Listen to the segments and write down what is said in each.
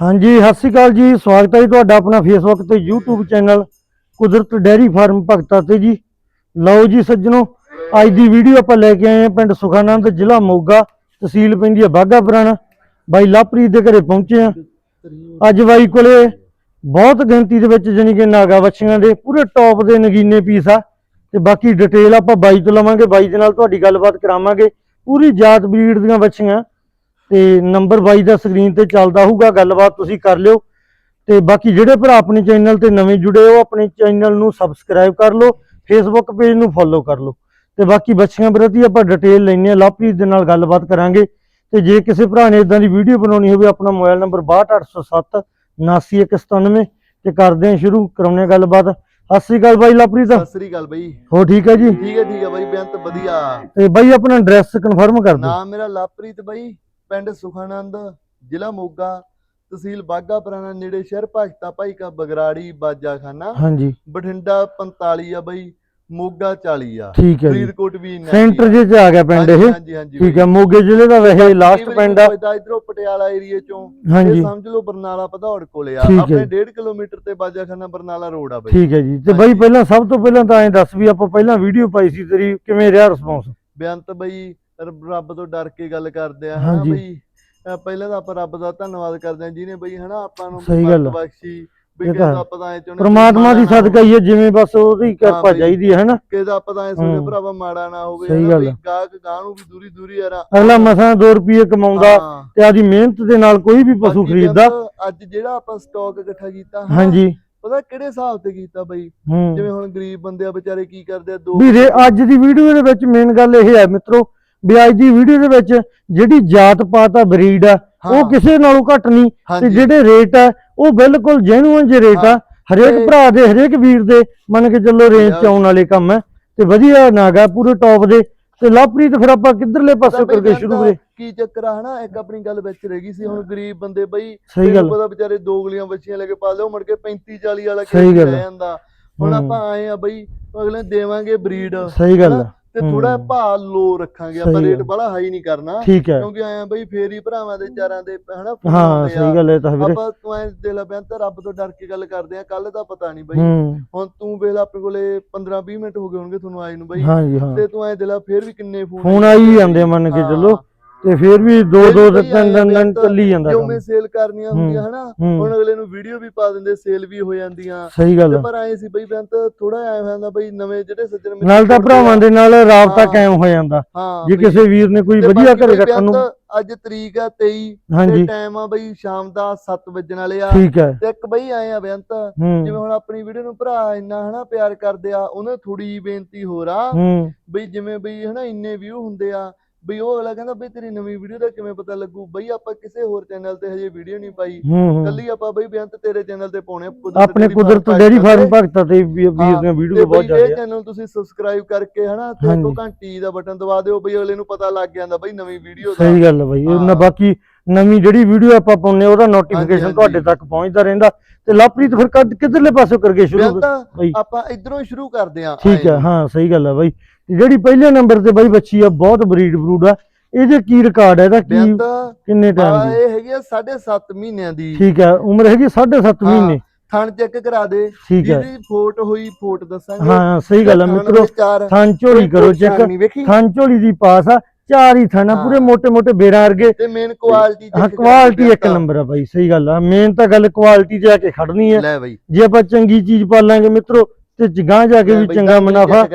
ਹਾਂਜੀ, ਸਤਿ ਸ਼੍ਰੀ ਅਕਾਲ ਜੀ। ਸਵਾਗਤ ਹੈ ਜੀ ਤੁਹਾਡਾ ਆਪਣਾ ਫੇਸਬੁੱਕ ਤੇ YouTube channel Kudrat dairy farm Bhagta ਤੇ ਜੀ। ਲਓ ਜੀ ਸੱਜਣੋ, ਅੱਜ ਦੀ ਵੀਡੀਓ ਆਪਾਂ ਲੈ ਕੇ ਆਏ ਹਾਂ ਪਿੰਡ ਸੁਖਾਨੰਦ, ਜ਼ਿਲ੍ਹਾ ਮੋਗਾ, ਤਹਿਸੀਲ ਪੈਂਦੀ ਹੈ ਬਾਗਾ ਪੁਰਾਣਾ। ਬਾਈ ਲਾਪ੍ਰੀਤ ਦੇ ਘਰੇ ਪਹੁੰਚੇ ਆ ਅੱਜ ਬਾਈ ਕੋਲੇ ਬਹੁਤ ਗਿਣਤੀ ਦੇ ਵਿੱਚ ਜਾਣੀ ਕਿ ਨਾਗਾ ਵੱਛੀਆਂ ਦੇ ਪੂਰੇ ਟੌਪ ਦੇ ਨਗੀਨੇ ਪੀਸ ਆ। ਤੇ ਬਾਕੀ ਡਿਟੇਲ ਆਪਾਂ ਬਾਈ ਤੋਂ ਲਵਾਂਗੇ, ਬਾਈ ਦੇ ਨਾਲ ਤੁਹਾਡੀ ਗੱਲਬਾਤ ਕਰਾਵਾਂਗੇ। ਪੂਰੀ ਜਾਤ ਬਰੀਡ ਦੀਆਂ ਵੱਛੀਆਂ। ਤੇ ਨੰਬਰ 22 ਦਾ ਸਕਰੀਨ ਤੇ ਚੱਲਦਾ ਹੋਊਗਾ ਗੱਲਬਾਤ ਤੁਸੀਂ ਕਰ ਲਿਓ। ਤੇ ਬਾਕੀ ਜਿਹੜੇ ਭਰਾ ਆਪਣੇ ਚੈਨਲ ਤੇ ਨਵੇਂ ਜੁੜੇ ਹੋ ਆਪਣੇ ਚੈਨਲ ਨੂੰ ਸਬਸਕ੍ਰਾਈਬ ਕਰ ਲਓ ਫੇਸਬੁੱਕ ਪੇਜ ਨੂੰ ਫੋਲੋ ਕਰ ਲਓ। ਤੇ ਬਾਕੀ ਬੱਚੀਆਂ ਪ੍ਰਤੀ ਆਪਾਂ ਡਿਟੇਲ ਲੈਣੀ ਆ ਲਵਪ੍ਰੀਤ ਦੇ ਨਾਲ ਗੱਲਬਾਤ ਕਰਾਂਗੇ। ਤੇ ਜੇ ਕਿਸੇ ਭਰਾ ਨੇ ਇਦਾਂ ਦੀ ਵੀਡੀਓ ਬਣਾਉਣੀ ਹੋਵੇ ਆਪਣਾ ਮੋਬਾਈਲ ਨੰਬਰ 62807 79197 ਤੇ ਕਰਦੇ ਹਾਂ ਸ਼ੁਰੂ ਕਰਾਉਣੇ ਗੱਲਬਾਤ। ਸਤਿ ਸ੍ਰੀ ਅਕਾਲ ਬਾਈ ਲਵਪ੍ਰੀਤ। ਸਤਿ ਸ੍ਰੀ ਅਕਾਲ ਬਈ। ਹੋ ਠੀਕ ਹੈ ਜੀ? ਠੀਕ ਹੈ ਠੀਕ ਹੈ ਬਾਈ ਬੇਅੰਤ ਵਧੀਆ। ਤੇ ਬਾਈ ਆਪਣਾ ਐਡਰੈਸ ਕਨਫਰਮ ਕਰ ਦਿਓ। ਨਾਮ ਮੇਰਾ ਲਵਪ੍ਰੀਤ ਬਾਈ। ਪਿੰਡ ਸੁਖਾਨੰਦ ਜ਼ਿਲ੍ਹਾ ਮੋਗਾ ਤਹਿਸੀਲ ਬਾਗਾ ਪੁਰਾਣਾ ਨੇੜੇ ਸ਼ਹਿਰ ਭਗਤਾ ਭਾਈ ਕਾ ਬਗਰਾੜੀ ਬਾਜਾਖਾਨਾ। ਹਾਂਜੀ। ਬਠਿੰਡਾ 45 ਆ ਬਾਈ ਮੋਗਾ 40 ਆ। ਠੀਕ ਹੈ ਜੀ। ਫਰੀਦਕੋਟ ਵੀ ਇੰਨਾ ਸੈਂਟਰ ਜੇ ਚ ਆ ਗਿਆ ਪਿੰਡ ਇਹ। ਹਾਂਜੀ ਹਾਂਜੀ ਠੀਕ ਹੈ ਮੋਗੇ ਜ਼ਿਲ੍ਹੇ ਦਾ ਵੈਸੇ ਲਾਸਟ ਪਿੰਡ ਆ। ਇਧਰੋਂ ਪਟਿਆਲਾ ਏਰੀਏ ਚੋਂ। ਹਾਂਜੀ। ਇਹ ਸਮਝ ਲਓ ਬਰਨਾਲਾ ਭਦੌੜ ਕੋਲੇ ਆ। ਠੀਕ ਹੈ ਆਪਣੇ ਜੀ। 1.5 ਕਿਲੋਮੀਟਰ ਤੇ ਬਾਜਾਖਾਨਾ ਬਰਨਾਲਾ ਰੋਡ ਆ ਬਾਈ। ਠੀਕ ਹੈ ਜੀ। ਤੇ ਬਾਈ ਪਹਿਲਾਂ ਸਭ ਤੋਂ ਪਹਿਲਾਂ ਤਾਂ ਐਂ ਦੱਸ ਵੀ ਆਪਾਂ ਪਹਿਲਾਂ ਵੀਡੀਓ ਪਾਈ ਸੀ ਤੇਰੀ। ਕਿਵੇਂ ਰਿਹਾ ਰਿਸਪੌਂਸ ਬੇਅੰਤ ਬਈ ਰੱਬ ਤੋਂ ਡਰ ਕੇ ਗੱਲ ਕਰਦੇ ਆ ਹਨਾ ਹਾਂਜੀ। ਬਈ ਅਹ ਪਹਿਲਾਂ ਤਾਂ ਆਪਾਂ ਰੱਬ ਦਾ ਧੰਨਵਾਦ ਕਰਦੇ ਆ ਜਿਹਨੇ ਬਈ ਹਨਾ ਆਪਾਂ ਨੂੰ ਸਹੀ ਗੱਲ ਆ। ਬਖਸ਼ੀ ਵੀ ਇਹ ਕਿਹਦਾ ਹੈ। ਆਪਾਂ ਤਾਂ ਐ ਚਾਹੁੰਦੇ ਪ੍ਰਮਾਤਮਾ ਦੀ ਸਦਕਾ ਹੀ ਹੈ ਜਿਵੇਂ ਬਸ ਉਹਦੀ ਕਿਰਪਾ ਬਈ। ਚਾਹੀਦੀ ਹੈ ਹਨਾ ਕਿਹਦਾ ਆਪਾਂ ਤਾਂ ਐ ਹੂੰ। ਭਰਾਵਾ ਮਾੜਾ ਨਾ ਹੋਵੇ ਸਹੀ ਹਨਾ ਗੱਲ ਬਈ ਆ। ਗਾਹਕ ਗਾਹ ਨੂੰ ਵੀ ਦੂਰੀ ਦੂਰੀ ਯਾਰ ਅਗਲਾ ਮਸਾਂ 2 ਰੁਪਏ ਕਮਾਉਂਦਾ ਹਾਂ। ਤੇ ਆਦੀ ਮਿਹਨਤ ਦੇ ਨਾਲ ਕੋਈ ਵੀ ਪਸ਼ੂ ਬਾਕੀ ਖਰੀਦਦਾ ਅੱਜ ਜਿਹੜਾ ਆਪਾਂ ਸਟਾਕ ਇਕੱਠਾ ਕੀਤਾ ਹਨਾ, ਹਾਂਜੀ ਪਤਾ ਕਿਹੜੇ ਹਿਸਾਬ ਤੇ ਕੀਤਾ ਬਈ ਹੂੰ ਜਿਵੇਂ ਹੁਣ ਗਰੀਬ ਬੰਦੇ ਆ ਵਿਚਾਰੇ ਕੀ ਕਰਦੇ ਆ ਦੋ ਵੀ ਰੇ ਅੱਜ ਦੀ ਵੀਡੀਓ ਦੇ ਵਿੱਚ ਮੇਨ ਗੱਲ ਇਹ ਹੈ ਮਿੱਤਰੋ ਵੀ ਅੱਜ ਦੀ ਵੀਡੀਓ ਦੇ ਵਿੱਚ ਜਿਹੜੀ ਜਾਤ ਪਾਤ ਆ ਬਰੀਡ ਆ ਉਹ ਕਿਸੇ ਨਾਲੋਂ ਘੱਟ ਨਹੀਂ। ਤੇ ਜਿਹੜੇ ਰੇਟ ਆ ਉਹ ਬਿਲਕੁਲ ਜੈਨੂਇਨ ਜੇ ਰੇਟ ਆ। ਹਰੇਕ ਭਰਾ ਦੇ ਹਰੇਕ ਵੀਰ ਦੇ ਮੰਨ ਕੇ ਚੱਲੋ ਰੇਂਜ ਚ ਆਉਣ ਵਾਲੇ ਕੰਮ ਹੈ ਤੇ ਵਧੀਆ ਨਾਗਾ ਪੂਰੇ ਟੌਪ ਦੇ। ਤੇ ਲਵਪ੍ਰੀਤ ਫਿਰ ਆਪਾਂ ਕਿੱਧਰਲੇ ਪਾਸੇ ਕਰਕੇ ਸ਼ੁਰੂ ਕਰੇ ਕੀ ਚੱਕਰ ਆ ਹਨਾ? ਇੱਕ ਆਪਣੀ ਗੱਲ ਵਿੱਚ ਰਹਿ ਗਈ ਸੀ। ਹੁਣ ਗਰੀਬ ਬੰਦੇ ਬਈ ਤੈਨੂੰ ਪਤਾ ਵਿਚਾਰੇ ਦੋ ਗਲੀਆਂ ਬੱਚੀਆਂ ਲੈ ਕੇ ਪਾਲਦੇ ਉਹ ਮੁੜ ਕੇ 35 40 ਵਾਲਾ ਕੇਸ ਆ। ਜਾਂਦਾ। ਹੁਣ। ਆਪਾਂ ਆਏ ਆ ਬਈ ਅਗਲੇ ਦੇਵਾਂਗੇ ਬਰੀਡ। ਸਹੀ ਗੱਲ ਆ। ਤੇ ਥੋੜਾ। ਭਾਅ ਲੋ ਰੱਖਾਂਗੇ ਆਪਾਂ ਰੇਟ। ਬੜਾ ਹਾਈ ਨਹੀਂ ਕਰਨਾ। ਠੀਕ ਹੈ। ਕਿਉਂਕਿ ਆਏ ਆ ਬਈ ਫੇਰ ਹੀ ਭਰਾਵਾਂ ਦੇ ਚਾਰਾਂ ਦੇ ਹਨਾ ਹਾਂ। ਸਹੀ ਗੱਲ ਹੈ ਤਾਂ ਵੀਰੇ। ਆਪਾਂ ਤੂੰ ਐ ਦਿਲ ਆ ਬਿਆਨ ਤਾਂ ਰੱਬ ਤੋਂ ਡਰ ਕੇ ਗੱਲ ਕਰਦੇ ਆ ਕੱਲ ਦਾ ਪਤਾ ਨਹੀਂ ਬਈ। ਹੁਣ ਤੂੰ ਵੇਖ ਲਾ ਆਪਣੇ ਕੋਲੇ 15 20 ਮਿੰਟ ਹੋ ਗਏ ਹੋਣਗੇ ਤੁਹਾਨੂੰ ਆਏ ਨੂੰ ਬਈ। ਤੇ ਤੂੰ ਐ ਦਿਲ ਫੇਰ ਵੀ ਕਿੰਨੇ ਫੋਨ ਫੋਨ ਆਈ ਜਾਂਦੇ ਮੰਨ ਕੇ ਚੱਲੋ। ਤੇ ਫਿਰ ਵੀ ਦੋ ਦੋ ਬਈ ਤਿੰਨ ਤਿੰਨ ਦਿਨ ਚੱਲੀ ਜਾਂਦਾ ਕੰਮ। ਜਿਵੇਂ ਸੇਲ ਕਰਨੀਆਂ ਹੁੰਦੀਆਂ ਹਨਾ? ਹੂੰ। ਹੁਣ ਅਗਲੇ ਨੂੰ ਵੀਡੀਓ ਵੀ ਪਾ ਦਿੰਦੇ ਸੇਲ ਵੀ ਹੋ ਜਾਂਦੀਆਂ। ਸਹੀ ਗੱਲ ਤੇ ਆ ਪਰ ਆਏ ਸੀ ਬਈ ਬੇਅੰਤ ਥੋੜਾ ਆਇਆ ਹੋਇਆ ਹੁੰਦਾ ਬਈ ਨਵੇਂ ਜਿਹੜੇ ਸੱਜਣ ਮਿੱਤਰ ਨਾਲ ਤਾਂ ਜੁੜਦੇ ਭਰਾਵਾਂ। ਦੇ ਨਾਲ ਰਾਬਤਾ। ਕਾਇਮ ਹੋ ਜਾਂਦਾ। ਹਾਂ ਜੇ ਬਈ, ਕਿਸੇ ਵੀਰ ਨੇ ਕੋਈ ਤੇ ਵਧੀਆ ਬਾਕੀ ਘਰੇ ਬਈ ਰੱਖਣ ਨੂੰ ਬੇਅੰਤ ਅੱਜ ਤਰੀਕ ਆ 23 ਤੇ ਟਾਈਮ ਆ ਬਈ ਸ਼ਾਮ ਦਾ 7 ਵਜਣ ਵਾਲੇ ਆ। ਠੀਕ ਹੈ ਤੇ ਇੱਕ ਬਈ ਆਏ ਆ ਬੇਅੰਤ ਜਿਵੇਂ ਹੂੰ। ਹੁਣ ਆਪਣੀ ਵੀਡੀਓ ਨੂੰ ਭਰਾ ਇੰਨਾ ਹਨਾ ਪਿਆਰ ਕਰਦੇ ਆ ਉਹਨਾਂ ਥੋੜੀ ਬੇਨਤੀ ਹੋਰ ਆ। ਹੂੰ। ਬਈ ਜਿਵੇਂ ਬਈ ਹਨਾ ਇੰਨੇ ਵਿਊ ਹੁੰਦੇ ਆ। ਬਈ ਉਹ ਅਗਲਾ ਕਹਿੰਦਾ ਬਈ ਤੇਰੀ ਨਵੀਂ ਵੀਡੀਓ ਦਾ ਕਿਵੇਂ ਪਤਾ ਲੱਗੂ? ਬਈ ਆਪਾਂ ਕਿਸੇ ਹੋਰ ਚੈਨਲ ਤੇ ਹਜੇ ਵੀਡੀਓ ਨਹੀਂ ਪਾਈ। ਹੂੰ। ਕੱਲੀ ਆਪਾਂ ਬਈ ਬੇਅੰਤ ਤੇਰੇ ਚੈਨਲ ਤੇ ਪਾਉਣੇ ਆ, ਕੁਦਰਤ ਆਪਣੇ ਡੇਅਰੀ ਕੁਦਰਤ ਫਾਰਮ ਡੇਰੀ ਫਾਰਮ ਭਗਤਾਂ ਤੇ ਵੀ- ਵੀਰ ਦੀਆਂ ਵੀਡੀਓ ਬਹੁਤ ਬਈ ਇਹ ਜ਼ਿਆਦਾ ਆ। ਚੈਨਲ ਤੁਸੀਂ ਸਬਸਕ੍ਰਾਈਬ ਕਰਕੇ ਹਨਾ ਤੇ ਹਾਂਜੀ। ਕੋ ਘੰਟੀ ਦਾ ਬਟਨ ਦਬਾ ਦਿਓ ਬਈ ਅਗਲੇ ਨੂੰ ਪਤਾ ਲੱਗ ਜਾਂਦਾ ਬਈ ਨਵੀਂ ਵੀਡੀਓ ਦਾ। ਸਹੀ ਗੱਲ ਹੈ ਬਾਈ। ਉਹਨਾਂ ਹਾਂ। ਬਾਕੀ ਨਵੀਂ ਜਿਹੜੀ ਵੀਡੀਓ ਆਪਾਂ ਪਾਉਂਦੇ ਹਾਂ, ਉਹਦਾ ਨੋਟੀਫਿਕੇਸ਼ਨ ਹਾਂਜੀ। ਤੁਹਾਡੇ ਤੱਕ ਪਹੁੰਚਦਾ ਰਹਿੰਦਾ। ਤੇ ਲਵਪ੍ਰੀਤ ਫਿਰ ਕਦ ਕਿੱਧਰਲੇ ਪਾਸੇ ਕਰਕੇ ਸ਼ੁਰੂ ਬੇਅੰਤ ਬਈ। ਆਪਾਂ ਇਧਰੋਂ ਸ਼ੁਰੂ ਕਰਦੇ ਆਂ। ਠੀਕ ਹੈ ਹਾਂ ਸਹੀ ਗੱਲ ਹੈ ਬਾਈ। ਜਿਹੜੀ ਪਹਿਲੇ ਨੰਬਰ ਤੇ ਬਾਈ ਬੱਚੀ ਆ ਬਹੁਤ ਬਰੀਡ ਬਰੂਡ ਆ। ਇਹਦੇ ਕੀ ਰਿਕਾਰਡ ਹੈ ਇਹਦਾ? ਕੀ ਕਿੰਨੇ ਟਾਈਮ ਦੀ? ਇਹ ਹੈਗੀ ਆ 7.5 ਮਹੀਨਿਆਂ ਦੀ। ਠੀਕ ਹੈ ਉਮਰ ਹੈਗੀ 7.5 ਮਹੀਨੇ। ਥਣ ਚੈੱਕ ਕਰਾ ਦੇ। ਜਿਹਦੀ ਫੋਟ ਹੋਈ ਫੋਟ ਦੱਸਾਂਗੇ। ਹਾਂ ਸਹੀ ਗੱਲ ਆ ਮਿੱਤਰੋ ਥਣ ਝੋਲੀ ਕਰੋ ਚੈੱਕ। ਥਣ ਝੋਲੀ ਦੀ ਪਾਸ ਆ ਚਾਰ ਹੀ ਥਾਣਾ ਪੂਰੇ ਮੋٹے ਮੋٹے ਬੇਰਾਂ ਅਰਗੇ ਤੇ ਮੇਨ ਕੁਆਲਿਟੀ ਹਾਂ ਕੁਆਲਿਟੀ ਇੱਕ ਨੰਬਰ ਆ ਬਾਈ ਸਹੀ ਗੱਲ ਆ। ਮੇਨ ਤਾਂ ਗੱਲ ਕੁਆਲਿਟੀ ਜਾ ਕੇ ਖੜਨੀ ਹੈ ਜੇ ਆਪਾਂ ਚੰਗੀ ਚੀਜ਼ ਪਾ ਲਾਂਗੇ ਮਿੱਤਰੋ ਤੇ ਜਗਾਂ ਜਾ ਕੇ ਵੀ ਚੰਗਾ ਦਸ ਮੁਨਾਫਾ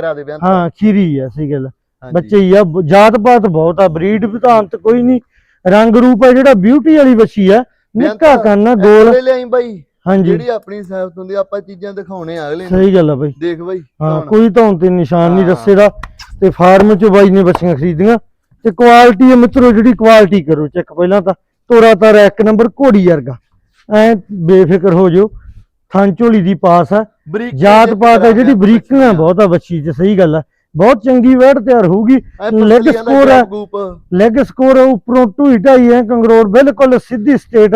ਹਾਂ ਖੀਰੀ ਆ ਸਹੀ ਗੱਲ। ਬੱਚੇ ਹੀ ਆ ਜਾਤ ਪਾਤ ਬਹੁਤ ਆ ਬਰੀਡ ਵਿਧਾਨਤ ਕੋਈ ਨਹੀਂ। ਰੰਗ ਰੂਪ ਆ ਜਿਹੜਾ ਬਿਊਟੀ ਵਾਲੀ ਬੱਚੀ ਆ ਨਿੱਕਾ ਆ ਗੋਲ। ਬਾਈ। ਹਾਂਜੀ। ਜਿਹੜੀ ਆਪਣੀ ਸਹਿਬਤ ਹੁੰਦੀ ਆਪਾਂ ਚੀਜ਼ਾਂ ਦਿਖਾਉਣੇ ਆ ਅਗਲੇ ਨੂੰ। ਸਹੀ ਗੱਲ ਆ ਬਾਈ। ਦੇਖ ਬਾਈ ਹਾਂ। ਕੋਈ ਧੌਣ ਤੇ ਨਿਸ਼ਾਨ ਨਹੀਂ। ਰੱਸੇ ਦਾ। ਤੇ ਫਾਰਮ ਚ ਬਾਈ ਨੇ ਬੱਚੀਆਂ ਖਰੀਦੀਆਂ। ਤੇ ਕੁਆਲਿਟੀ ਹੈ ਮਿੱਤਰੋ ਜਿਹੜੀ ਕੁਆਲਿਟੀ ਕਰੋ ਚੈੱਕ ਪਹਿਲਾਂ ਤਾਂ। ਤੋਰਾ ਤਾਰਾ ਇੱਕ ਨੰਬਰ ਘੋੜੀ ਵਰਗਾ। ਐ ਬੇਫਿਕਰ ਹੋ ਜਾਓ। ਥਾਂ ਝੋਲੀ ਦੀ ਪਾਸ ਆ। ਬਰੀਕੀ ਜਾਤ ਪਾਤ ਹੈ ਜਿਹੜੀ ਬਿਆੰਤ ਬਰੀਕੀਆਂ। ਬਹੁਤ ਆ ਬੱਚੀ ਚ ਸਹੀ ਗੱਲ ਆ। ਬਹੁਤ ਚੰਗੀ ਵੈੜ ਤਿਆਰ ਹੋਊਗੀ। ਲੈਗ ਸਕੋਰ ਆ। ਗੂਪ। ਲੈਗ ਸਕੋਰ ਉੱਪਰੋਂ ਢੂਈ ਢਾਈ ਹੈ ਕੰਗਰੋੜ ਬਿਲਕੁਲ ਸਿੱਧੀ ਸਟੇਟ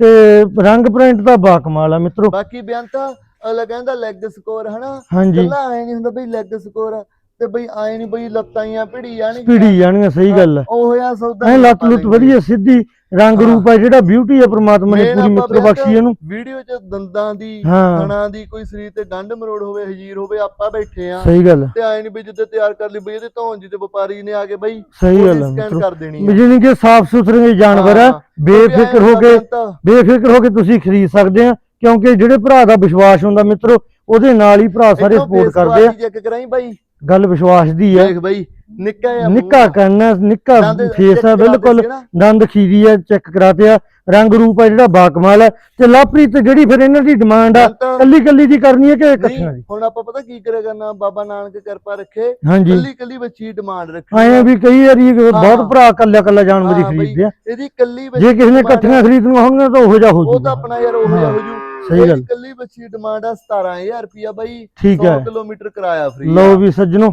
ਤੇ ਰੰਗ ਪ੍ਰਿੰਟ ਦਾ ਬਾ ਕਮਾਲ ਆ ਮਿੱਤਰੋ। ਬਾਕੀ ਬਿਆਨ ਤਾਂ ਅਗਲਾ ਕਹਿੰਦਾ ਲੈਗ ਸਕੋਰ ਹਨਾ? ਕੱਲਾ ਐ ਨਹੀਂ ਹੁੰਦਾ ਬਈ ਲੈਗ ਸਕੋਰ ਤੇ ਬਈ ਆਏ ਨਹੀਂ ਬਈ ਲੱਤਾਂ ਜਾਂ ਭਿੜੀ ਜਾਣਗੀਆਂ। ਪੀੜੀ ਜਾਣੀਆਂ ਸਹੀ ਗੱਲ ਆ। ਉਹ ਆ ਸੌਦਾ ਐ ਲੱਤ ਲੁੱਤ। ਵਧੀਆ ਸਿੱਧੀ ਰੰਗ ਹਾਂ। ਰੂਪ ਹੈ। ਜਿਹੜਾ ਬਿਊਟੀ ਹੈ ਪ੍ਰਮਾਤਮਾ ਨੇ ਪੂਰੀ ਮਿੱਤਰ ਬਖਸ਼ੀ ਇਹਨੂੰ। ਵੀਡੀਓ 'ਚ ਦੰਦਾਂ ਦੀ ਹਾਂ। ਥਣਾ ਦੀ ਕੋਈ ਸਰੀਰ ਤੇ ਗੰਢ ਮਰੋੜ ਹੋਵੇ ਹਜੀਰ ਹੋਵੇ ਆਪਾਂ ਬੈਠੇ ਆ। ਸਹੀ ਗੱਲ ਹੈ, ਤੇ ਆਏ ਨਹੀਂ ਵੀ ਜਿੱਦੇ ਤਿਆਰ ਕਰ ਲਈ ਬਈ ਇਹਦੇ ਧੌਣ ਜੀ ਤੇ ਵਪਾਰੀ ਨੇ ਆ ਕੇ ਬਈ ਸਹੀ ਗੱਲ ਹੈ ਸਕੈਨ ਕਰ ਦੇਣੀ ਵੀ ਜਾਣੀ ਕਿ ਸਾਫ਼ ਸੁਥਰੇ ਜਾਨਵਰ ਹੈ ਹਾਂ। ਬੇਫਿਕਰ ਹੋ ਕੇ ਬੇਫਿਕਰ ਹੋ ਕੇ ਤੁਸੀਂ ਖਰੀਦ ਸਕਦੇ ਆ ਕਿਉਂਕਿ ਜਿਹੜੇ ਭਰਾ ਦਾ ਵਿਸ਼ਵਾਸ ਹੁੰਦਾ ਮਿੱਤਰੋ ਉਹਦੇ ਨਾਲ ਹੀ ਭਰਾ ਸਾਰੇ ਸਪੋਰਟ ਕਰਦੇ ਆ। ਚੈੱਕ ਕਰਾਈ ਬਾਈ। ਗੱਲ ਵਿਸ਼ਵਾਸ ਦੀ ਹੈ ਦੇਖ ਬਾਈ। ਨਿੱਕਾ ਜਿਹਾ ਨਿੱਕਾ ਆ। ਕੰਨ ਨਿੱਕਾ ਦੰਦ ਫੇਸ check ਕਰਾ ਬਿਲਕੁਲ ਦਿੱਤੇ ਨਾ। ਦੰਦ ਖੀਰੀ ਹੈ ਚੈੱਕ ਕਰਾਤੇ ਆ ਰੰਗ ਰੂਪ ਹੈ ਜਿਹੜਾ ਬਾਕਮਾਲ ਹੈ ਤੇ ਲਾਪ੍ਰੀਤ ਜਿਹੜੀ ਫਿਰ ਇਹਨਾਂ ਦੀ ਡਿਮਾਂਡ ਆ ਕੱਲੀ ਕੱਲੀ ਦੀ ਕਰਨੀ ਹੈ ਕਿ ਨਹੀਂ, ਇਕੱਠਿਆਂ ਦੀ? ਹੁਣ ਆਪਾਂ ਪਤਾ ਕੀ ਕਰਿਆ ਕਰਨਾ ਬਾਬਾ ਨਾਨਕ ਕਿਰਪਾ ਰੱਖੇ ਹਾਂਜੀ। ਕੱਲੀ ਕੱਲੀ ਬੱਚੀ ਡਿਮਾਂਡ ਰੱਖੀ ਆਏ ਆ ਵੀ ਕਈ ਵਾਰੀ। ਬਹੁਤ ਭਰਾ ਕੱਲਾ ਕੱਲਾ ਜਾਨਵਰ ਹੀ ਹਾਂ ਬਈ, ਖਰੀਦਦੇ ਆ ਇਹਦੀ ਕੱਲੀ ਜੇ ਕਿਸੇ ਨੇ ਇਕੱਠੀਆਂ ਖਰੀਦਣੀਆਂ ਹੋਣਗੀਆਂ ਤਾਂ ਉਹੋ ਜਿਹਾ ਹੋ ਉਹ ਤਾਂ ਆਪਣਾ ਯਾਰ ਉਹ ਹਾਂ, ਹੋ ਜੂ। ਸਹੀ ਗੱਲ। ਕੱਲੀ ਬੱਚੀ ਡਿਮਾਂਡ ਆ 17000 ਰੁਪਿਆ ਬਾਈ ਠੀਕ 100 ਹੈ। ਕਿਲੋਮੀਟਰ ਕਿਰਾਇਆ ਫ੍ਰੀ ਲਓ ਵੀ ਸੱਜਣੋ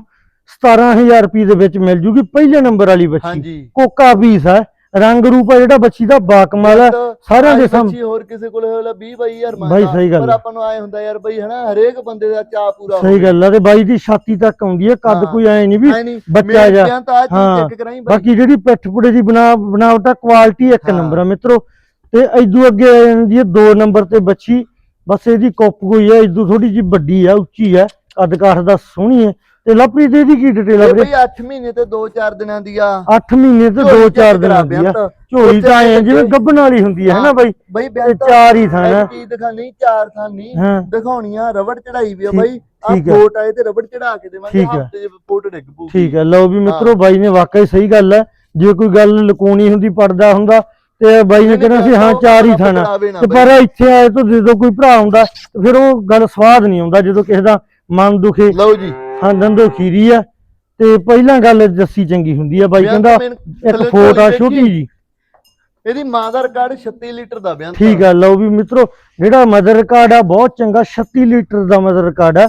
17000 ਰੁਪਏ ਦੇ ਵਿੱਚ ਮਿਲ ਜੂਗੀ ਪਹਿਲੇ ਨੰਬਰ ਵਾਲੀ ਬੱਚੀ। ਹਾਂਜੀ। ਕੋਕਾ ਪੀਸ ਹੈ ਰੰਗ ਰੂਪ ਹੈ ਜਿਹੜਾ ਬੱਚੀ ਦਾ ਬਾਕਮਾਲ ਹੈ ਸਾਰਿਆਂ ਦੇ ਸਾਹਮਣੇ ਹੋਰ ਕਿਸੇ ਕੋਲੇ ਹੋਲਾ 20 ਬਾਈ ਯਾਰ ਬਾਈ ਮੰਗਦਾ ਸਹੀ ਗੱਲ ਪਰ ਹੈ। ਆਪਾਂ ਨੂੰ ਆਏ ਹੁੰਦਾ ਯਾਰ ਬਈ ਹਨਾ ਹਰੇਕ ਬੰਦੇ ਦਾ ਚਾਹ ਪੂਰਾ ਸਹੀ ਗੱਲ ਹੈ ਤੇ ਬਾਈ ਦੀ ਛਾਤੀ ਤੱਕ ਆਉਂਦੀ ਹੈ ਕੱਦ ਹਾਂ। ਕੋਈ ਐ ਨਹੀਂ ਵੀ ਬੱਚਾ ਜਾ। ਜਾਂ ਤਾਂ ਆ ਹਾਂ, ਚੀਜ਼ ਚੈੱਕ ਕਰਾਈ ਬਾਈ। ਬਾਕੀ ਜਿਹੜੀ ਪਿੱਠ ਪੁੜੇ ਦੀ ਬਣਾ ਬਣਾਵਟ ਕੁਆਲਿਟੀ ਇੱਕ ਹਾਂ। ਨੰਬਰ ਆ ਮਿੱਤਰੋ। ਤੇ ਇਦੋਂ ਅੱਗੇ ਆ ਜਾਂਦੀ ਹੈ 2 ਨੰਬਰ ਤੇ ਬੱਚੀ। ਬਸ ਇਹਦੀ ਕੁੱਪ ਕੋਈ ਹੈ ਇਦੋਂ ਥੋੜੀ ਜਿਹੀ ਵੱਡੀ ਆ ਉੱਚੀ ਹੈ ਕੱਦ ਕਾਠ ਦਾ ਸੋਹਣੀ ਹੈ। ਤੇ ਲਵਪ੍ਰੀਤ ਇਹਦੀ ਕੀ ਡਿਟੇਲ ਆ ਇਹ ਵੀਰੇ? ਬਈ 8 ਮਹੀਨੇ ਤੇ 2-4 ਦਿਨਾਂ ਦੀ ਆ। 8 ਮਹੀਨੇ ਤੇ ਝੋਲੀ 2-4 check ਦਿਨਾਂ ਕਰਾ ਦੀ ਆ। ਬੇਅੰਤ। ਝੋਲੀ ਤਾਂ ਐ ਜਿਵੇਂ ਗੱਭਣ ਵਾਲੀ ਹੁੰਦੀ ਹੈ ਨਾ ਬਾਈ? ਬਈ ਤੇ ਚਾਰ ਹੀ ਥਾਂ ਇੱਕ ਚੀਜ਼ ਦਿਖਾਣੀ ਚਾਰ ਥਾਂ ਨਹੀਂ। ਹਾਂ। ਦਿਖਾਉਣੀ ਆ ਰਬੜ ਚੜਾਈ ਵੀ ਆ ਠੀਕ- ਬਾਈ। ਆ ਠੀਕ। ਫੋਟ ਆਏ ਤੇ ਰਬੜ ਚੜਾ ਕੇ ਦੇਵਾਂਗੇ ਠੀਕ ਹੈ। ਹਫ਼ਤੇ ਜੇ ਫੋਟ ਡਿੱਗ ਪਊਗੀ। ਠੀਕ ਹੈ ਲਓ ਵੀ ਮਿੱਤਰੋ ਬਾਈ ਨੇ ਵਾਕਈ ਸਹੀ ਗੱਲ ਹੈ ਜੇ ਕੋਈ ਗੱਲ ਲੁਕਾਉਣੀ ਹੁੰਦੀ ਪੜਦਾ ਹੁੰਦਾ ਤੇ ਬਾਈ ਨੇ ਕਹਿਣਾ ਸੀ ਹਾਂ ਚਾਰ ਹੀ ਥਾਣਾ ਤੇ ਪਰ ਇੱਥੇ ਆਏ ਤੋਂ ਜਦੋਂ ਕੋਈ ਭਰਾ ਆਉਂਦਾ ਤੇ ਫਿਰ ਉਹ ਗੱਲ ਸਵਾਦ ਨਹੀਂ ਆਉਂਦਾ ਜਦੋਂ ਕਿਸੇ ਦਾ ਮਨ ਦੁਖੇ। ਲਓ ਜੀ। ਹਾਂ ਦੰਦੋ ਖੀਰੀ ਆ ਤੇ ਪਹਿਲਾਂ ਗੱਲ ਦੱਸੀ ਚੰਗੀ ਹੁੰਦੀ ਆ ਬਾਈ ਬਿਆਨ ਕਹਿੰਦਾ ਤਾਂ ਇੱਕ ਫੋਟ ਆ ਛੋਟੀ। ਜੀ। ਇਹਦੀ ਮਾਂ ਦਾ ਰਿਕਾਰਡ 36 ਲੀਟਰ ਦਾ ਬਿਆਨ ਠੀਕ ਆ ਲਓ ਵੀ ਮਿੱਤਰੋ ਜਿਹੜਾ ਮਦਰ ਰਿਕਾਰਡ ਆ ਬਹੁਤ ਚੰਗਾ 36 ਲੀਟਰ ਦਾ ਮਦਰ ਰਿਕਾਰਡ ਆ।